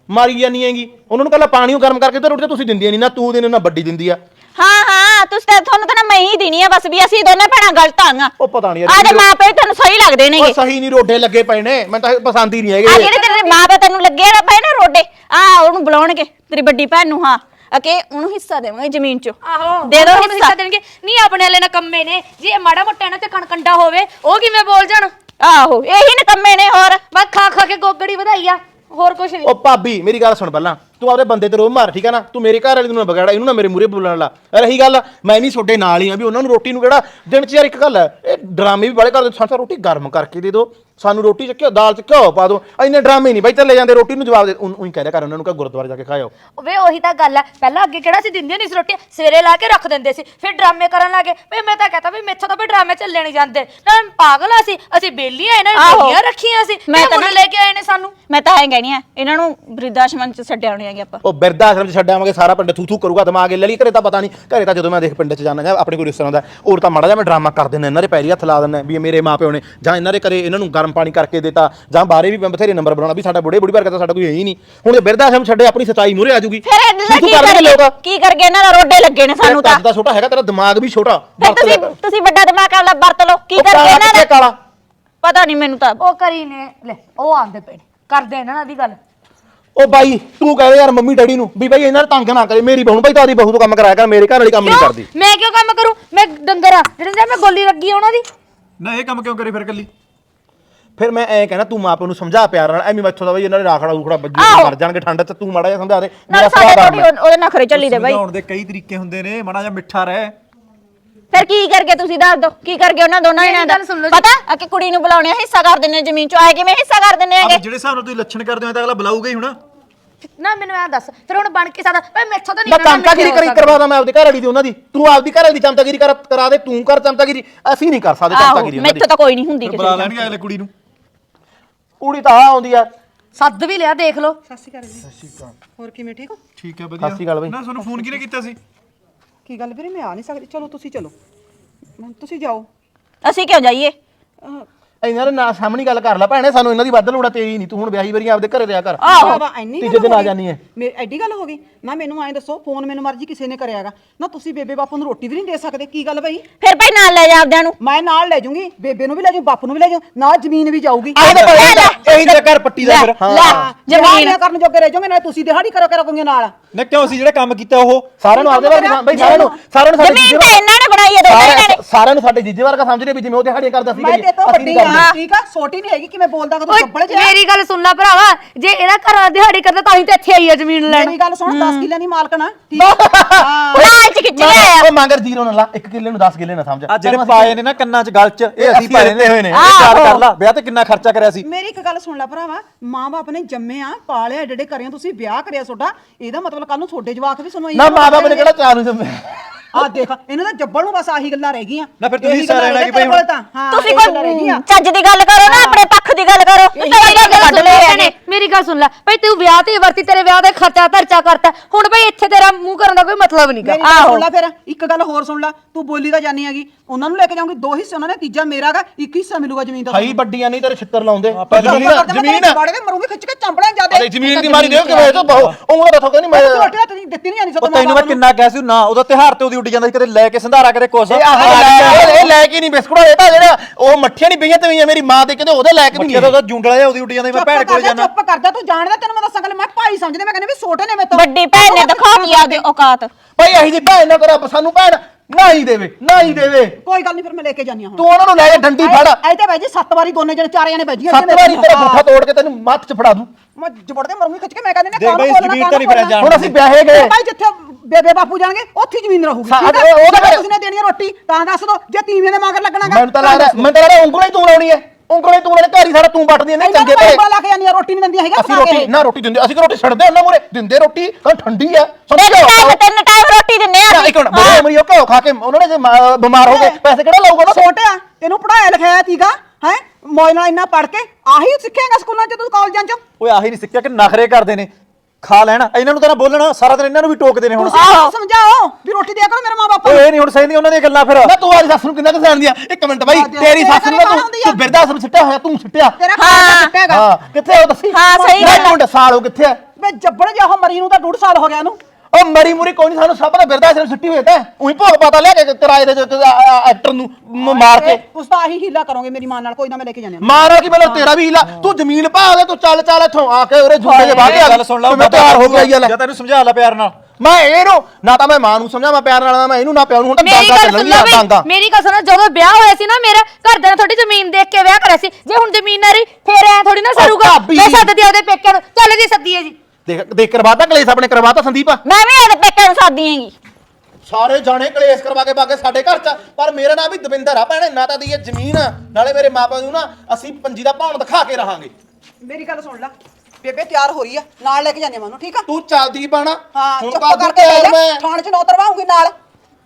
ਮਾਰੀ ਜਾਨੀ ਹੈਗੀ। ਉਹਨਾਂ ਨੂੰ ਕੱਲਾ ਪਾਣੀ ਗਰਮ ਕਰਕੇ ਤੇ ਰੋਟੀ ਤਾਂ ਤੁਸੀਂ ਦਿੰਦੀਆਂ ਨਹੀਂ ਨਾ ਤੂੰ ਦੇਨੇ ਨਾ ਵੱਡੀ ਦਿੰਦੀ ਆ। ਹਾਂ ਹਾਂ ਤੁਸੀਂ ਤਾਂ ਤੁਹਾਨੂੰ ਤਾਂ ਨਾ ਮੈਂ ਹੀ ਦੇਣੀ ਆ ਬਸ ਵੀ ਅਸੀਂ ਦੋਨੇ ਭੈਣਾਂ ਗਲਤ ਆਂਗਾ ਉਹ ਪਤਾ ਨਹੀਂ ਆਦੇ ਮਾਂ ਪਿਓ ਤੁਹਾਨੂੰ ਸਹੀ ਲੱਗਦੇ ਉਹ ਨੇਗੇ ਸਹੀ ਨਹੀਂ ਰੋਡੇ ਲੱਗੇ ਪਏ ਨੇ ਮੈਂ ਤਾਂ ਪਸੰਦ ਹੀ ਨਹੀਂ ਆ ਹੈਗੇ ਜਿਹੜੇ ਤੇਰੇ ਮਾਂ ਪਿਓ ਤੈਨੂੰ ਲੱਗੇ ਨਾ ਪਏ ਨਾ ਰੋਡੇ ਆ ਉਹਨੂੰ ਬੁਲਾਉਣਗੇ ਤੇਰੀ ਵੱਡੀ ਭੈਣ ਨੂੰ ਹਾਂ। ਅਕੇ ਉਹਨੂੰ ਹਿੱਸਾ ਦੇਵਾਂਗੇ ਜ਼ਮੀਨ ਚੋਂ। ਆਹੋ ਦੇ ਦੋ ਉਹਨੂੰ ਹਿੱਸਾ। ਦੇਣਗੇ। ਨਹੀਂ ਆਪਣੇ ਵਾਲੇ ਨਾ ਕੰਮੇ ਨੇ। ਜੇ ਮਾੜਾ ਮੋਟਾ ਇਹਨਾਂ ਤੇ ਕਣਕੰਡਾ ਹੋਵੇ ਉਹ ਕਿਵੇਂ ਬੋਲ ਜਾਣ? ਆਹੋ ਇਹੀ ਨਕੰਮੇ ਨੇ ਹੋਰ। ਮੈਂ ਖਾ ਖਾ ਕੇ ਗੋਗੜੀ ਵਧਾਈ ਆ ਹੋਰ ਕੁਛ ਨਹੀਂ। ਉਹ ਭਾਬੀ ਮੇਰੀ ਗੱਲ ਸੁਣ ਪਹਿਲਾਂ। ਤੂੰ ਆਪਦੇ ਬੰਦੇ ਤੇ ਰੋਹ ਮਾਰ ਠੀਕ ਹੈ ਨਾ? ਤੂੰ ਮੇਰੇ ਘਰ ਵਾਲੇ ਨੂੰ ਨਾ ਵਿਗਾੜਾ ਇਹਨੂੰ ਨਾ ਮੇਰੇ ਮੂਹਰੇ ਬੋਲਣ ਲਾ। ਰਹੀ ਗੱਲ ਮੈਂ ਵੀ ਤੁਹਾਡੇ ਨਾਲ ਹੀ ਆ ਵੀ ਉਹਨਾਂ ਨੂੰ ਰੋਟੀ ਨੂੰ ਕਿਹੜਾ ਦਿਨ ਚ ਯਾਰ ਇੱਕ ਗੱਲ ਹੈ ਇਹ ਡਰਾਮੇ ਵੀ ਬੜੇ ਕਰਦੇ ਤਾਂ ਰੋਟੀ ਗਰਮ ਕਰਕੇ ਦੇ ਦਿਓ। ਸਾਨੂੰ ਰੋਟੀ ਚ ਘਿਓ ਦਾਲ ਚ ਘਿਓ ਪਾ ਦਿਓ ਇੰਨੇ ਡਰਾਮੇ ਨਹੀਂ ਬਾਈ ਚੱਲੇ ਜਾਂਦੇ ਰੋਟੀ ਨੂੰ ਜਵਾਬ ਦੇ। ਉਹੀ ਕਹਿ ਰਿਹਾ ਕਰ ਉਹਨਾਂ ਨੂੰ ਕਿ ਗੁਰਦੁਆਰੇ ਜਾ ਕੇ ਖਾਇਓ। ਵੇ ਉਹੀ ਤਾਂ ਗੱਲ ਹੈ ਪਹਿਲਾਂ ਅੱਗੇ ਕਿਹੜਾ ਸੀ ਦਿੰਦੇ ਨਹੀਂ ਸੀ ਰੋਟੀ ਸਵੇਰੇ ਲਾ ਕੇ ਰੱਖ ਦਿੰਦੇ ਸੀ। ਫਿਰ ਡਰਾਮੇ ਕਰਨ ਲੱਗੇ। ਵੇ ਮੈਂ ਤਾਂ ਕਹਤਾ ਵੀ ਮੈਥੋਂ ਤਾਂ ਵੀ ਡਰਾਮੇ ਚੱਲੇ ਨਹੀਂ ਜਾਂਦੇ। ਨਾ ਪਾਗਲ ਅਸੀਂ। ਅਸੀਂ ਬੇਲੀਆਂ ਇਹਨਾਂ ਨੇ ਆਹੋ। ਬੇਲੀਆਂ ਰੱਖੀਆਂ ਸੀ। ਮੈਂ ਤਾਂ ਨਾ- ਲੈ ਕੇ ਆਏ ਨੇ ਸਾਨੂੰ। ਮੈਂ ਤਾਂ ਐਂ ਕਹਿਣੀ ਆ ਇਹਨਾਂ ਨੂੰ ਬ੍ਰਿਧਾਸ਼ਰਮ ਚ ਛੱਡਿਆ ਹੋਣੇ ਹੈਗੇ ਆਪਾਂ। ਉਹ ਬਿਰਧ ਆਸ਼ਰਮ ਚ ਛੱਡਾਂਗੇ ਸਾਰਾ ਪਿੰਡ ਥੂ ਥੂ ਕਰੂਗਾ ਦਿਮਾਗ ਲੈ ਲਈ ਘਰੇ ਤਾਂ ਪਤਾ ਨਹੀਂ ਘਰੇ ਤਾਂ ਜਦੋਂ ਮੈਂ ਦੇਖ ਪਿੰਡ ਚ ਜਾਣਾ ਜਾਂ ਆਪਣੇ ਕੋਈ ਰਿਸ਼ਤੇਦਾਰ ਦਾ ਹੋਰ ਤਾਂ ਮਾੜਾ ਜਿਹਾ ਮੈਂ ਡਰਾਮਾ ਕਰ ਦਿੰਦਾ ਇਹਨਾਂ ਦੇ ਪੈਰੀ ਹੱਥ ਲਾ ਦਿੰਦਾ ਵੀ ਇਹ ਮੇਰੇ ਮਾਪਿਓ ਨੇ ਜਾਂ ਇਹਨਾਂ ਦੇ ਘਰੇ ਇਹਨਾਂ ਨੂੰ ਗਰਮ ਪਾਣੀ ਕਰਕੇ ਦਿੱਤਾ ਜਾਂ ਬਾਹਰੇ ਵੀ ਬਥੇਰੇ ਨੰਬਰ ਬਣਾਉਣਾ ਵੀ ਸਾਡਾ ਬੁੜੇ ਬੁੜੀ ਵਰਗਾ ਤਾਂ ਸਾਡਾ ਕੋਈ ਹੈ ਹੀ ਨਹੀਂ। ਹੁਣ ਜੇ ਬਿਰਧ ਆਸ਼ਰਮ ਛੱਡੇ ਆਪਣੀ ਸੱਚਾਈ ਮੂਰੇ ਆ ਜੂਗੀ ਫਿਰ ਇਹਨਾਂ ਕੀ ਕਰਦੇ ਕਰ ਲੋਕ? ਕੀ ਕਰਕੇ ਇਹਨਾਂ ਦਾ ਰੋਡੇ ਲੱਗੇ ਨੇ ਸਾਨੂੰ ਤਾਂ ਦਾ ਛੋਟਾ ਹੈਗਾ ਤੇਰਾ ਦਿਮਾਗ ਵੀ ਛੋਟਾ। ਫਿਰ ਤੁਸੀਂ ਕਰ। ਤੁਸੀਂ ਵੱਡਾ ਦਿਮਾਗ ਵਾਲਾ ਵਰਤ ਲਓ। ਕੀ ਕਰਕੇ ਕਾਲਾ ਇਹਨਾਂ ਦਾ? ਕਾਲਾ? ਪਤਾ ਨਹੀਂ ਮੈਨੂੰ ਤਾਂ। ਉਹ ਕਰੀ ਨੇ ਲੈ ਉਹ ਆਂਦੇ ਪਏ। ਕਰਦੇ ਇਹਨਾਂ ਨਾਲ ਦੀ ਗੱਲ। ਉਹ ਬਾਈ ਤੂੰ ਕਹਦੇ ਯਾਰ ਮੰਮੀ ਡੈਡੀ ਨੂੰ ਵੀ ਬਾਈ ਇਹਨਾਂ ਨੂੰ ਤੰਗ ਨਾ ਕਰੇ। ਮੇਰੀ ਬਹੂ ਬਾਈ ਤੁਹਾਡੀ ਬਹੂ ਤੋਂ ਕੰਮ ਕਰਾਇਆ ਕਰ ਮੇਰੇ ਘਰ ਵਾਲੀ ਕੰਮ ਨਹੀਂ ਕਰਦੀ। ਮੈਂ ਕਿਉਂ ਕੰਮ ਕਰੂੰ? ਮੈਂ ਡੰਗਰ ਆ। ਜਿਹੜੇ ਮੈਂ ਗੋਲੀ ਲੱਗੀ ਉਹਨਾਂ ਦੀ। ਨਾ ਇਹ ਕੰਮ ਕਿਉਂ ਕਰੀ ਫਿਰ ਕੱਲੀ ਫਿਰ ਮੈਂ ਐਂ ਕਹਿਣਾ ਤੂੰ ਮਾਪਿਆਂ ਨੂੰ ਸਮਝਾ ਪਿਆਰ ਨਾਲ ਐਵੇਂ ਮੈਥੋਂ ਦਾ ਬਈ ਇਹਨਾਂ ਦੇ ਰਾਖੜਾ ਰੂਖੜਾ ਬੱਜੂ ਮਰ ਜਾਣਗੇ ਠੰਡ ਚ ਤੂੰ ਮਾੜਾ ਜਿਹਾ ਸਮਝਾ ਦੇ ਨਾਲ ਸਾਡੇ ਹੈ। ਉਹਦੇ ਨਖਰੇ ਚੱਲੀ ਦੇ ਬਾਈ। ਸਮਝਾਉਣ ਦੇ ਕਈ ਤਰੀਕੇ ਹੁੰਦੇ ਨੇ ਮਾੜਾ ਜਿਹਾ ਮਿੱਠਾ ਰਹਿ। ਫਿਰ ਕੀ ਕਰਕੇ ਤੁਸੀਂ? ਦੱਸ ਦੋ ਕੀ ਕਰਕੇ ਉਹਨਾਂ ਦੋਨਾਂ ਮੇਰੀ ਜਣਿਆਂ ਗੱਲ ਸੁਣ ਦਾ ਲਓ ਜੀ। ਪਤਾ ਆ ਕਿ ਕੁੜੀ ਨੂੰ ਬੁਲਾਉਣੇ ਆ, ਹਿੱਸਾ ਕਰ ਦਿੰਦੇ ਨੇ ਜ਼ਮੀਨ ਚੋਂ ਆਏ ਕਿਵੇਂ ਹਿੱਸਾ ਕਰ ਦਿੰਦੇ ਆਪ ਹੈਗੇ? ਜਿਹੜੇ ਹਿਸਾਬ ਨਾਲ ਤੁਸੀਂ ਲੱਛਣ ਕਰਦੇ ਹੋ ਤਾਂ ਅਗਲਾ ਬੁਲਾਊਗਾ ਹੀ ਹੁਣ। ਨਾ ਮੈਨੂੰ ਐ ਦੱਸ ਫਿਰ ਹੁਣ ਬਣ ਕੇ ਸਾਡਾ ਭਾਈ ਮੈਥੋਂ ਤਾਂ ਨਹੀਂ ਮੈਂ ਨਾਲ ਚਮਚਾਗਿਰੀ ਮਿੱਠੇ ਕਰੀ ਹੋ ਕਰਵਾਦਾ ਮੈਂ ਆਪਦੀ ਘਰ ਵਾਲੀ ਦੀ ਉਹਨਾਂ ਦੀ। ਤੂੰ ਆਪਦੀ ਘਰ ਵਾਲੀ ਦੀ ਚਮਚਾਗਿਰੀ ਕਰ ਕਰਾ ਦੇ ਤੂੰ ਕਰ ਚਮਚਾਗਿਰੀ। ਅਸੀਂ ਨਹੀਂ ਕਰ ਸਕਦੇ ਆਹੋ ਚਮਚਾਗਿਰੀ ਉਹਨਾਂ ਦੀ। ਮੈਥੋਂ ਤਾਂ ਕੋਈ ਨਹੀਂ ਹੁੰਦੀ ਫਿਰ ਕਿਸੇ ਬੁਲਾ ਦੀ ਲੈਣਗੇ ਅਗਲੇ ਕੁੜੀ ਨੂੰ। ਕੁੜੀ ਤਾਂ ਆ ਆਉਂਦੀ ਆ। ਸੱਦ ਵੀ ਲਿਆ ਦੇਖ ਲਓ। ਹੋਰ ਕਿਵੇਂ ਠੀਕ ਹੋ? ਠੀਕ ਹੈ ਵਧੀਆ। ਸਤਿ ਸ਼੍ਰੀ ਅਕਾਲ ਬਈ। ਨਾ ਤੁਹਾਨੂੰ ਫੋਨ ਕਿਹਨੇ ਕੀਤਾ ਸੀ? ਕੀ ਗੱਲ ਵੀਰੇ ਮੈਂ ਆ ਨਹੀਂ ਸਕਦੀ। ਚਲੋ ਤੁਸੀਂ ਚਲੋ। ਹੁਣ ਤੁਸੀਂ ਜਾਓ। ਅਸੀਂ ਕਿਉਂ ਜਾਈਏ? ਇਹਨਾਂ ਦੇ ਨਾਲ ਸਾਹਮਣੀ ਗੱਲ ਕਰ ਲੈ ਭੈਣੇ ਸਾਨੂੰ ਇਹਨਾਂ ਦੀ ਵੱਧ ਲੋੜ ਤੇਰੀ ਨਹੀਂ ਤੂੰ ਹੁਣ ਵਿਆਹੀ ਵਰੀ ਆਪਦੇ ਘਰੇ ਰਿਆ ਕਰ। ਇੰਨੀ ਤੀਜੇ ਦਿਨ ਆ ਜਾਨੀ ਹੈ ਮੇਰੀ ਐਡੀ ਗੱਲ ਹੋ ਗਈ। ਨਾ ਮੈਨੂੰ ਐਂ ਦੱਸੋ ਫੋਨ ਮੈਨੂੰ ਮਰਜ਼ੀ ਕਿਸੇ ਨੇ ਕਰਿਆਗਾ ਨਾ ਤੁਸੀਂ ਬੇਬੇ ਬਾਪੂ ਨੂੰ ਰੋਟੀ ਵੀ ਨਹੀਂ ਦੇ ਸਕਦੇ ਕੀ ਗੱਲ ਬਈ? ਫਿਰ ਭਾਈ ਨਾਲ ਲੈ ਜਾ ਆਪਦਿਆਂ ਨੂੰ। ਮੈਂ ਨਾਲ ਲੈ ਜਾਊਂਗੀ ਬੇਬੇ ਨੂੰ ਵੀ ਲੈ ਜਾਊਂ ਬਾਪੂ ਨੂੰ ਵੀ ਲੈ ਜਾਊਂ ਨਾਲ ਜ਼ਮੀਨ ਵੀ ਜਾਊਗੀ। ਇਹੀ ਤੇਰਾ ਘਰ ਪੱਟੀ ਦਾ ਫਿਰ। ਲੈ ਜ਼ਮੀਨ। ਕਰਨ ਜੋਗੇ ਰਹਿ ਜਾਓਗੇ ਨਾ ਤੁਸੀਂ ਦਿਹਾੜੀ ਕਰੋ ਕਰੋਗੇ ਨਾਲ। ਨਾ ਕਿਉਂ ਅਸੀਂ ਜਿਹੜਾ ਕੰਮ ਕੀਤਾ ਉਹ? ਸਾਰਿਆਂ ਨੂੰ ਆਪਦੇ ਵਰਗਾ ਬਈ ਸਾਰਿਆਂ ਨੂੰ ਸਾਰਿਆਂ ਨੂੰ ਸਾਡੇ ਜ਼ਮੀਨ ਜੀਜੇ ਤਾਂ ਇਹਨਾਂ ਨੇ ਬਣਾਈ ਹੈ ਦੋਨਾਂ ਜਣਿਆਂ ਨੇ ਸਾਰਿਆਂ- ਸਾਰਿਆਂ ਨੂੰ ਸਾਡੇ ਜੀਜੇ ਵਰਗਾ ਸਮਝਦੇ ਵੀ ਜਿਵੇਂ ਉਹ ਦਿਹਾੜੀਆਂ ਕਰਦਾ ਸੀ ਮੈਂ ਤੇ ਤੋਂ ਵੱਡੀ ਆ ਠੀਕ ਆ? ਛੋਟੀ ਨਹੀਂ ਹੈਗੀ ਕਿ ਮੈਂ ਬੋਲਦਾ ਕਿ ਤੂੰ ਕੱਪੜੇ ਓਏ ਮੇਰੀ ਗੱਲ ਸੁਣ ਲੈ ਭਰਾਵਾ ਜੇ ਇਹਦਾ ਘਰ ਦਿਹਾੜੀ ਕਰਦਾ ਤਾਂ ਹੀ ਤਾਂ ਇੱਥੇ ਆਈ ਆ ਜ਼ਮੀਨ ਲੈਣ। ਮੇਰੀ ਗੱਲ ਸੁਣ 10 ਕਿੱਲਿਆਂ ਦੀ ਮਾਲਕਣ ਠੀਕ ਆ? ਹਾਂ। ਲਾਲਚ ਖਿੱਚ ਲਿਆ ਉਹ ਮੰਗਰ ਜ਼ੀਰੋ ਨਾ ਲਾ ਇੱਕ ਕਿੱਲੇ ਨੂੰ 10 ਕਿੱਲੇ ਨਾ ਸਮਝ। ਆ ਜਿਹੜੇ ਪਾਏ ਨੇ ਨਾ ਕੰਨਾਂ 'ਚ ਗਲ 'ਚ ਇਹ ਅਸੀਂ ਪਾਏ ਦਿੱਤੇ ਹੋਏ ਨੇ। ਇਹ ਚਾਰ ਕਰ ਲਾ ਵਿਆਹ ਤੇ ਕਿੰਨਾ ਖਰਚਾ ਕਰਿਆ ਸੀ। ਮੇਰੀ ਇੱਕ ਗੱਲ ਸੁਣ ਲੈ ਭਰਾਵਾ ਮਾਂ-ਬਾਪ ਨੇ ਜੰਮਿਆ ਪਾਲਿਆ ਜਿਹੜੇ ਕਰਿਆ ਤੁਸੀਂ ਵਿਆਹ ਕਰਿਆ ਤੁਹਾਡਾ ਇਹਦਾ ਮਤਲਬ ਕੱਲ ਨੂੰ ਤੁਹਾਡੇ ਜਵਾਕ ਵੀ ਸੁਣੋ ਨਾ ਮਾਂ ਬਾਪ ਨੇ ਕਿਹੜਾ ਚਾਰ ਨੂੰ ਸਮਝ ਆ ਦੇਖ ਇਹਨਾਂ ਦਾ ਜੱਬਲ ਨੂੰ ਬਸ ਆਹੀ ਗੱਲਾਂ ਰਹਿ ਗਈਆਂ। ਨਾ ਫਿਰ ਤੁਸੀਂ ਇਹੀ ਗੱਲਾਂ ਨਾਲ ਰਹਿ ਕੀ ਬਈ ਤੇਰੇ ਕੋਲ ਤਾਂ। ਹਾਂ ਤੁਸੀਂ ਇਹੀ ਗੱਲਾਂ ਰਹਿ ਕੋਈ ਗਈਆਂ ਚੱਜ ਦੀ ਗੱਲ ਕਰੋ ਨਾ ਆਪਣੇ ਪੱਖ ਦੀ ਗੱਲ ਕਰੋ ਮੇਰੀ ਤੇਰਾ ਗੱਲ ਸੁਣ ਲੈ ਹੈਗੇ। ਮੇਰੀ ਗੱਲ ਸੁਣ ਲੈ। ਭਾਈ ਤੂੰ ਵਿਆਹ ਤੇ ਵਰਤੀ ਤੇਰੇ ਵਿਆਹ ਦਾ ਖਰਚਾ ਧਰਚਾ ਕਰਤਾ। ਹੁਣ ਭਾਈ ਇੱਥੇ ਤੇਰਾ ਮੂੰਹ ਕਰਨ ਦਾ ਕੋਈ ਮਤਲਬ ਨਹੀਂਗਾ ਮੇਰੀ ਗੱਲ ਸੁਣ ਲੈ ਫਿਰ ਇੱਕ ਗੱਲ ਹੋਰ ਸੁਣ ਲੈ ਤੂੰ ਬੋਲੀ ਤਾਂ ਜਾਣੀ ਹੈਗੀ। ਉਹਨਾਂ ਨੂੰ ਲੈ ਕੇ ਜਾਊਂਗੀ ਦੋ ਹਿੱਸੇ ਉਹਨਾਂ ਨੇ ਤੀਜਾ ਮੇਰਾਗਾ ਇੱਕ ਹਿੱਸਾ ਮਿਲੂਗਾ ਜ਼ਮੀਨ ਦਾ ਹਾਈ ਵੱਡੀਆਂ ਨਹੀਂ ਤੇਰੇ ਛਿੱਤਰ ਲਾਉਂਦੇ। ਜ਼ਮੀਨ ਜ਼ਮੀਨ ਜ਼ਮੀਨ ਬਾੜੇ ਦੇ ਮਰੂੰਗੀ ਖਿੱਚ ਕੇ ਚੰਬੜਾਂ ਜਾਦੇ ਅਰੇ ਜ਼ਮੀਨ ਦੀ ਮਾਰੀ ਦਿਓ ਕਿਵੇਂ ਤੋਂ ਬਹੁ ਉਹ ਤਾਂ ਕਹਿੰਦੀ ਮੈਂ ਰੋਟੀ ਤਾਂ ਦਿੱਤੀ ਨਹੀਂ ਜਾਣੀ ਉਹ ਤੈਨੂੰ ਮੈਂ ਕਿੰਨਾ ਕਹਿ ਸੀ ਨਾ ਉਹਦਾ ਤਿਹਾਰ ਤੇ ਉਹਦੀ ਉੱਡ ਜਾਂਦਾ ਸੀ ਕਦੇ ਲੈ ਕੇ ਸੰਧਾਰਾ ਕਦੇ ਕੁਛ। ਇਹ ਆਹ ਲੈ ਇਹ ਲੈ ਕੇ ਨਹੀਂ ਬਿਸਕੁਟ ਇਹ ਤਾਂ ਜਿਹੜਾ ਉਹ ਮੱਠੀਆਂ ਨਹੀਂ ਪਈਆਂ ਤੇ ਮੇਰੀ ਮਾਂ ਦੇ ਕਿਤੇ ਉਹਦੇ ਲੈ ਕੇ ਦਾ ਉਹਦਾ ਜੁੰਡਲਾ ਜਿਹਾ ਉਹਦੀ ਉੱਡ ਜਾਂਦਾ ਸੀ, ਮੈਂ ਭੈਣ ਕੋਲ ਜਾਣਾ। ਚੁੱਪ ਕਰਦਾ ਤੂੰ ਜਾਣਦਾ ਤੈਨੂੰ ਮੈਂ ਦੱਸਾਂ ਗੱਲ ਮੈਂ ਭਾਈ ਸਮਝਦੇ ਮੈਂ ਕਹਿੰਦੀ ਵੀ ਛੋਟੇ ਨੇ ਮੇਰੇ ਤੋਂ। ਵੱਡੀ ਭੈਣ ਨੇ ਦਿਖਾਤੀ ਆਪਦੀ ਔਕਾਤ। ਭਾਈ ਅਹੀ ਜੀ ਭੈਣ ਨਾ ਕਰੋ ਸਾਨੂੰ ਭੈਣ ਨਾ ਹੀ ਦੇਵੇ ਨਾ ਹੀ ਦੇਵੇ। ਕੋਈ ਗੱਲ ਨਹੀਂ ਫਿਰ ਮੈਂ ਲੈ ਕੇ ਜਾਨੀ ਹੁਣ। ਤੂੰ ਉਹਨਾਂ ਨੂੰ ਲੈ ਜਾ ਡੰਡੀ ਫੜ। ਐ ਤੇ ਬਾਈ ਜੀ ਸੱਤ ਵਾਰੀ ਦੋਨੇ ਜਣੇ ਚਾਰ ਜਣੇ ਵੱਜੀਆਂ ਸੱਤ ਵਾਰੀ ਤੇਰਾ ਬੁੱਠਾ ਤੋੜ ਕੇ ਤੈਨੂੰ ਮੱਥ 'ਚ ਫੜਾ ਦੂੰ। ਮੈਂ ਜਬੜ ਦੇ ਮਰੂੰਗੀ ਖਿੱਚ ਕੇ ਮੈਂ ਕਹਿੰਦੀ ਨਾ ਦੇਖ ਕੌਣ ਬਾਈ, ਬੋਲਣਾ ਜ਼ਮੀਨ ਤਾਂ ਨਹੀਂ ਫਿਰ ਕੌਣ ਜਾਣ ਹੁਣ ਅਸੀਂ ਵਿਆਹੇ ਗਏ। ਭਾਈ ਜਿੱਥੇ ਬੇਬੇ ਬਾਪੂ ਜਾਣਗੇ ਉੱਥੇ ਹੀ ਜ਼ਮੀਨ ਰਹੂਗੀ ਠੀਕ ਹੈ? ਉਹ ਤਾਂ ਜੇ ਫਿਰ- ਤੁਸੀਂ ਨੇ ਦੇਣੀ ਹੈ ਰੋਟੀ ਤਾਂ ਦੱਸ ਦੋ ਜੇ ਤੀਵੀਂ ਦੇ ਮਗਰ ਲੱਗਣਾਗਾ ਮੈਨੂੰ ਤਾਂ ਲੱਗਦਾ ਮੈਨੂੰ ਤਾਂ ਲੱਗਦਾ ਉਂਗਲਾਂ ਹੀ ਤੂੰ ਲਾਉਣੀ ਹੈ ਉਂਗਲਾਂ ਤੂੰ ਲਾਉਣੀ ਘਰ ਹੀ ਸਾਰਾ ਤੂੰ ਵੱਟਦੀ ਨਹੀਂ ਚੰਗੇ ਭਲੇ। ਲਾ ਕੇ ਜਾਂਦੀ ਰੋਟੀ ਨਹੀਂ ਦਿੰਦੀ ਹੈਗਾ ਅਸੀਂ ਰੋਟੀ ਨਾ ਰੋਟੀ ਦਿੰਦੇ ਅਸੀਂ ਕਿ ਰੋਟੀ ਛੱਡਦੇ ਉਹਨਾਂ ਮੂਰੇ ਦਿੰਦੇ ਰੋਟੀ ਹਾਂ ਠੰਡੀ ਟਾਈਮ ਸਮਝੋ ਤਿੰਨ ਟਾਈਮ ਰੋਟੀ ਦਿੰਨੇ ਆ ਇੱਕ ਮਿੰਟ ਬੜੇ ਮਰੀ ਉਹ ਘਿਓ ਖਾ ਕੇ ਉਹਨਾਂ ਨੇ ਬਿਮਾਰ ਹੋ ਗਏ ਪੈਸੇ ਕਿਹੜਾ ਲਾਊਗਾ ਨਾ ਛੋਟਿਆ ਤੈਨੂੰ ਪੜਾਇਆ ਲਿਖਾਇਆ ਸੀਗਾ ਹੈ? ਮੌਜ ਨਾਲ ਇੰਨਾ ਪੜ ਕੇ ਆਹੀ ਸਿੱਖਿਆਗਾ ਸਕੂਲਾਂ ਚ ਤੂੰ ਕਾਲਜਾਂ ਚ। ਓਏ ਆਹੀ ਨਹੀਂ ਸਿੱਖਿਆ ਕਿ ਨਖਰੇ ਕਰਦੇ ਨੇ। ਖਾ ਲੈਣ। ਇਹਨਾਂ ਨੂੰ ਤਾਂ ਨਾ ਬੋਲਣ ਸਾਰਾ ਦਿਨ ਇਹਨਾਂ ਨੂੰ ਵੀ ਟੋਕਦੇ ਨੇ ਹੁਣ। ਆਹੋ ਸਮਝਾਓ ਵੀ ਰੋਟੀ ਦਿਆ ਕਰੋ ਮੇਰੇ ਮਾਪੇ ਓਏ ਇਹ ਨਹੀਂ ਹੁਣ ਸਹਿੰਦੀ ਉਹਨਾਂ ਦੀਆਂ ਗੱਲਾਂ ਫਿਰ। ਨਾ ਤੂੰ ਆਦੀ ਸੱਸ ਨੂੰ ਕਿੰਨਾ ਕੁ ਸਿਆਣਦੀ ਆ ਇੱਕ ਮਿੰਟ ਬਾਈ ਤੇਰੀ ਸੱਸ ਨੂੰ ਨਾ ਤੂੰ ਤੂੰ ਬਿਰਦਾ ਸਮ ਸਿੱਟਿਆ ਹੋਇਆ ਤੂੰ ਸਿੱਟਿਆ। ਤੇਰਾ ਖਾਣਾ ਕੱਟੇਗਾ ਹਾਂ। ਕਿੱਥੇ ਉਹ ਦੱਸੀ ਹਾਂ, ਸਹੀ ਗੱਲ ਮੁੰਡਾ ਸਾਲ ਉਹ ਕਿੱਥੇ ਆ? ਵੇ ਜੱਬੜ ਜਾ ਉਹ ਮਰੀ ਨੂੰ ਤਾਂ ਡੂਢ ਸਾਲ ਹੋ ਗਿਆ ਇਹਨੂੰ ਉਹ ਮਰੀ ਮੁਰੀ ਕੋਈ ਨਹੀਂ ਸਾਨੂੰ ਸਭ ਦਾ ਬਿਰਦਾ ਸਿਰ ਸਿੱਟੀ ਹੋਏ ਤਾਂ। ਉਹੀ ਭੋਗ ਪਤਾ ਲਿਆ ਕੇ ਕਿਰਾਏ ਦੇ ਐਕਟਰ ਨੂੰ ਮ- ਮਾਰ ਕੇ। ਉਸ ਦਾ ਆਹੀ ਹੀਲਾ ਕਰੋਗੇ ਮੇਰੀ ਮਾਂ ਨਾਲ ਕੋਈ ਨਾ ਮੈਂ ਲੈ ਕੇ ਜਾਣੇ ਮਾਰਾ ਕੀ ਬਲੋ ਤੇਰਾ ਵੀ ਹੀਲਾ। ਤੂੰ ਜ਼ਮੀਨ ਦੇ ਤੂੰ ਚੱਲ ਚੱਲ ਇੱਥੋਂ ਆ ਕੇ ਉਰੇ ਝੂਟੇ ਦੇ ਬਾਹਰ ਆ। ਗੱਲ ਸੁਣ ਲਾ ਮੈਂ ਤਿਆਰ ਹੋ ਗਿਆ ਯਾਰ ਜਾਂ ਤੈਨੂੰ ਸਮਝਾ ਲੈ ਪਿਆਰ ਨਾਲ। ਮੈਂ ਇਹਨੂੰ ਨਾ ਤਾਂ ਮੈਂ ਮਾਂ ਨੂੰ ਸਮਝਾਂ ਮੈਂ ਪਿਆਰ ਨਾਲ ਨਾ ਮੈਂ ਇਹਨੂੰ ਨਾ ਪਿਆ ਨੂੰ ਹੁਣ ਤਾਂ ਮੇਰੀ ਡਾਂਗਾ ਗੱਲ ਸੁਣ ਲਓ ਡਾਂਗਾ ਮੇਰੀ ਗੱਲ ਸੁਣੋ ਜਦੋਂ ਵਿਆਹ ਹੋਇਆ ਸੀ ਨਾ ਮੇਰਾ ਘਰਦਿਆਂ ਨੇ ਥੋੜੀ ਜ਼ਮੀਨ ਦੇਖ ਕੇ ਵਿਆਹ ਕਰਿਆ ਸੀ। ਜੇ ਹੁਣ ਜ਼ਮੀਨ ਨਾ ਰਹੀ ਫੇਰ ਐ ਥੋੜੀ ਨਾ ਸਰੂਗਾ। ਭਾਬੀ। ਜੇ ਸੱਦਦੀ ਉਹਦੇ ਪੇਕਿਆਂ ਨੂੰ ਚੱਲ ਜੀ ਸੱਦੀਏ ਜੀ। ਦੇਖ ਦੇਖ ਕਰਵਾਤਾ ਕਲੇਸ਼ ਆਪਣੇ ਕਰਵਾਤਾ ਸੰਦੀਪ? ਮੈਂ ਵੀ ਇਹਦੇ ਪੇਕੇ ਨੂੰ ਸਾਦੀ ਹੈਗੀ ਸਾਰੇ ਜਾਣੇ ਕਲੇਸ਼ ਕਰਵਾ ਕੇ ਬਾਗੇ ਸਾਡੇ ਘਰ ਚ ਪਰ ਮੇਰਾ ਨਾਮ ਵੀ ਦਵਿੰਦਰ ਆ ਭੈਣੇ ਨਾ ਤਾਂ ਦੀ ਇਹ ਜ਼ਮੀਨ ਆ ਨਾਲੇ ਮੇਰੇ ਮਾਪਿਆਂ ਨੂੰ ਨਾ ਅਸੀਂ ਪੰਜੀ ਦਾ ਭਾਣ ਦਿਖਾ ਕੇ ਰਹਾਂਗੇ। ਮੇਰੀ ਗੱਲ ਸੁਣ ਲੈ ਬੇਬੇ ਤਿਆਰ ਹੋ ਰਹੀ ਆ ਨਾਲ ਲੈ ਕੇ ਜਾਣੇ ਮੈਨੂੰ ਠੀਕ ਆ? ਤੂੰ ਚੱਲਦੀ ਬਾਣਾ ਹਾਂ ਚੁੱਪ ਕਰਕੇ ਬਹਿ ਮੈਂ ਜਾ ਥਾਣੇ ਚ ਨੌਤਰ ਵਾਹੂੰਗੀ ਨਾਲ।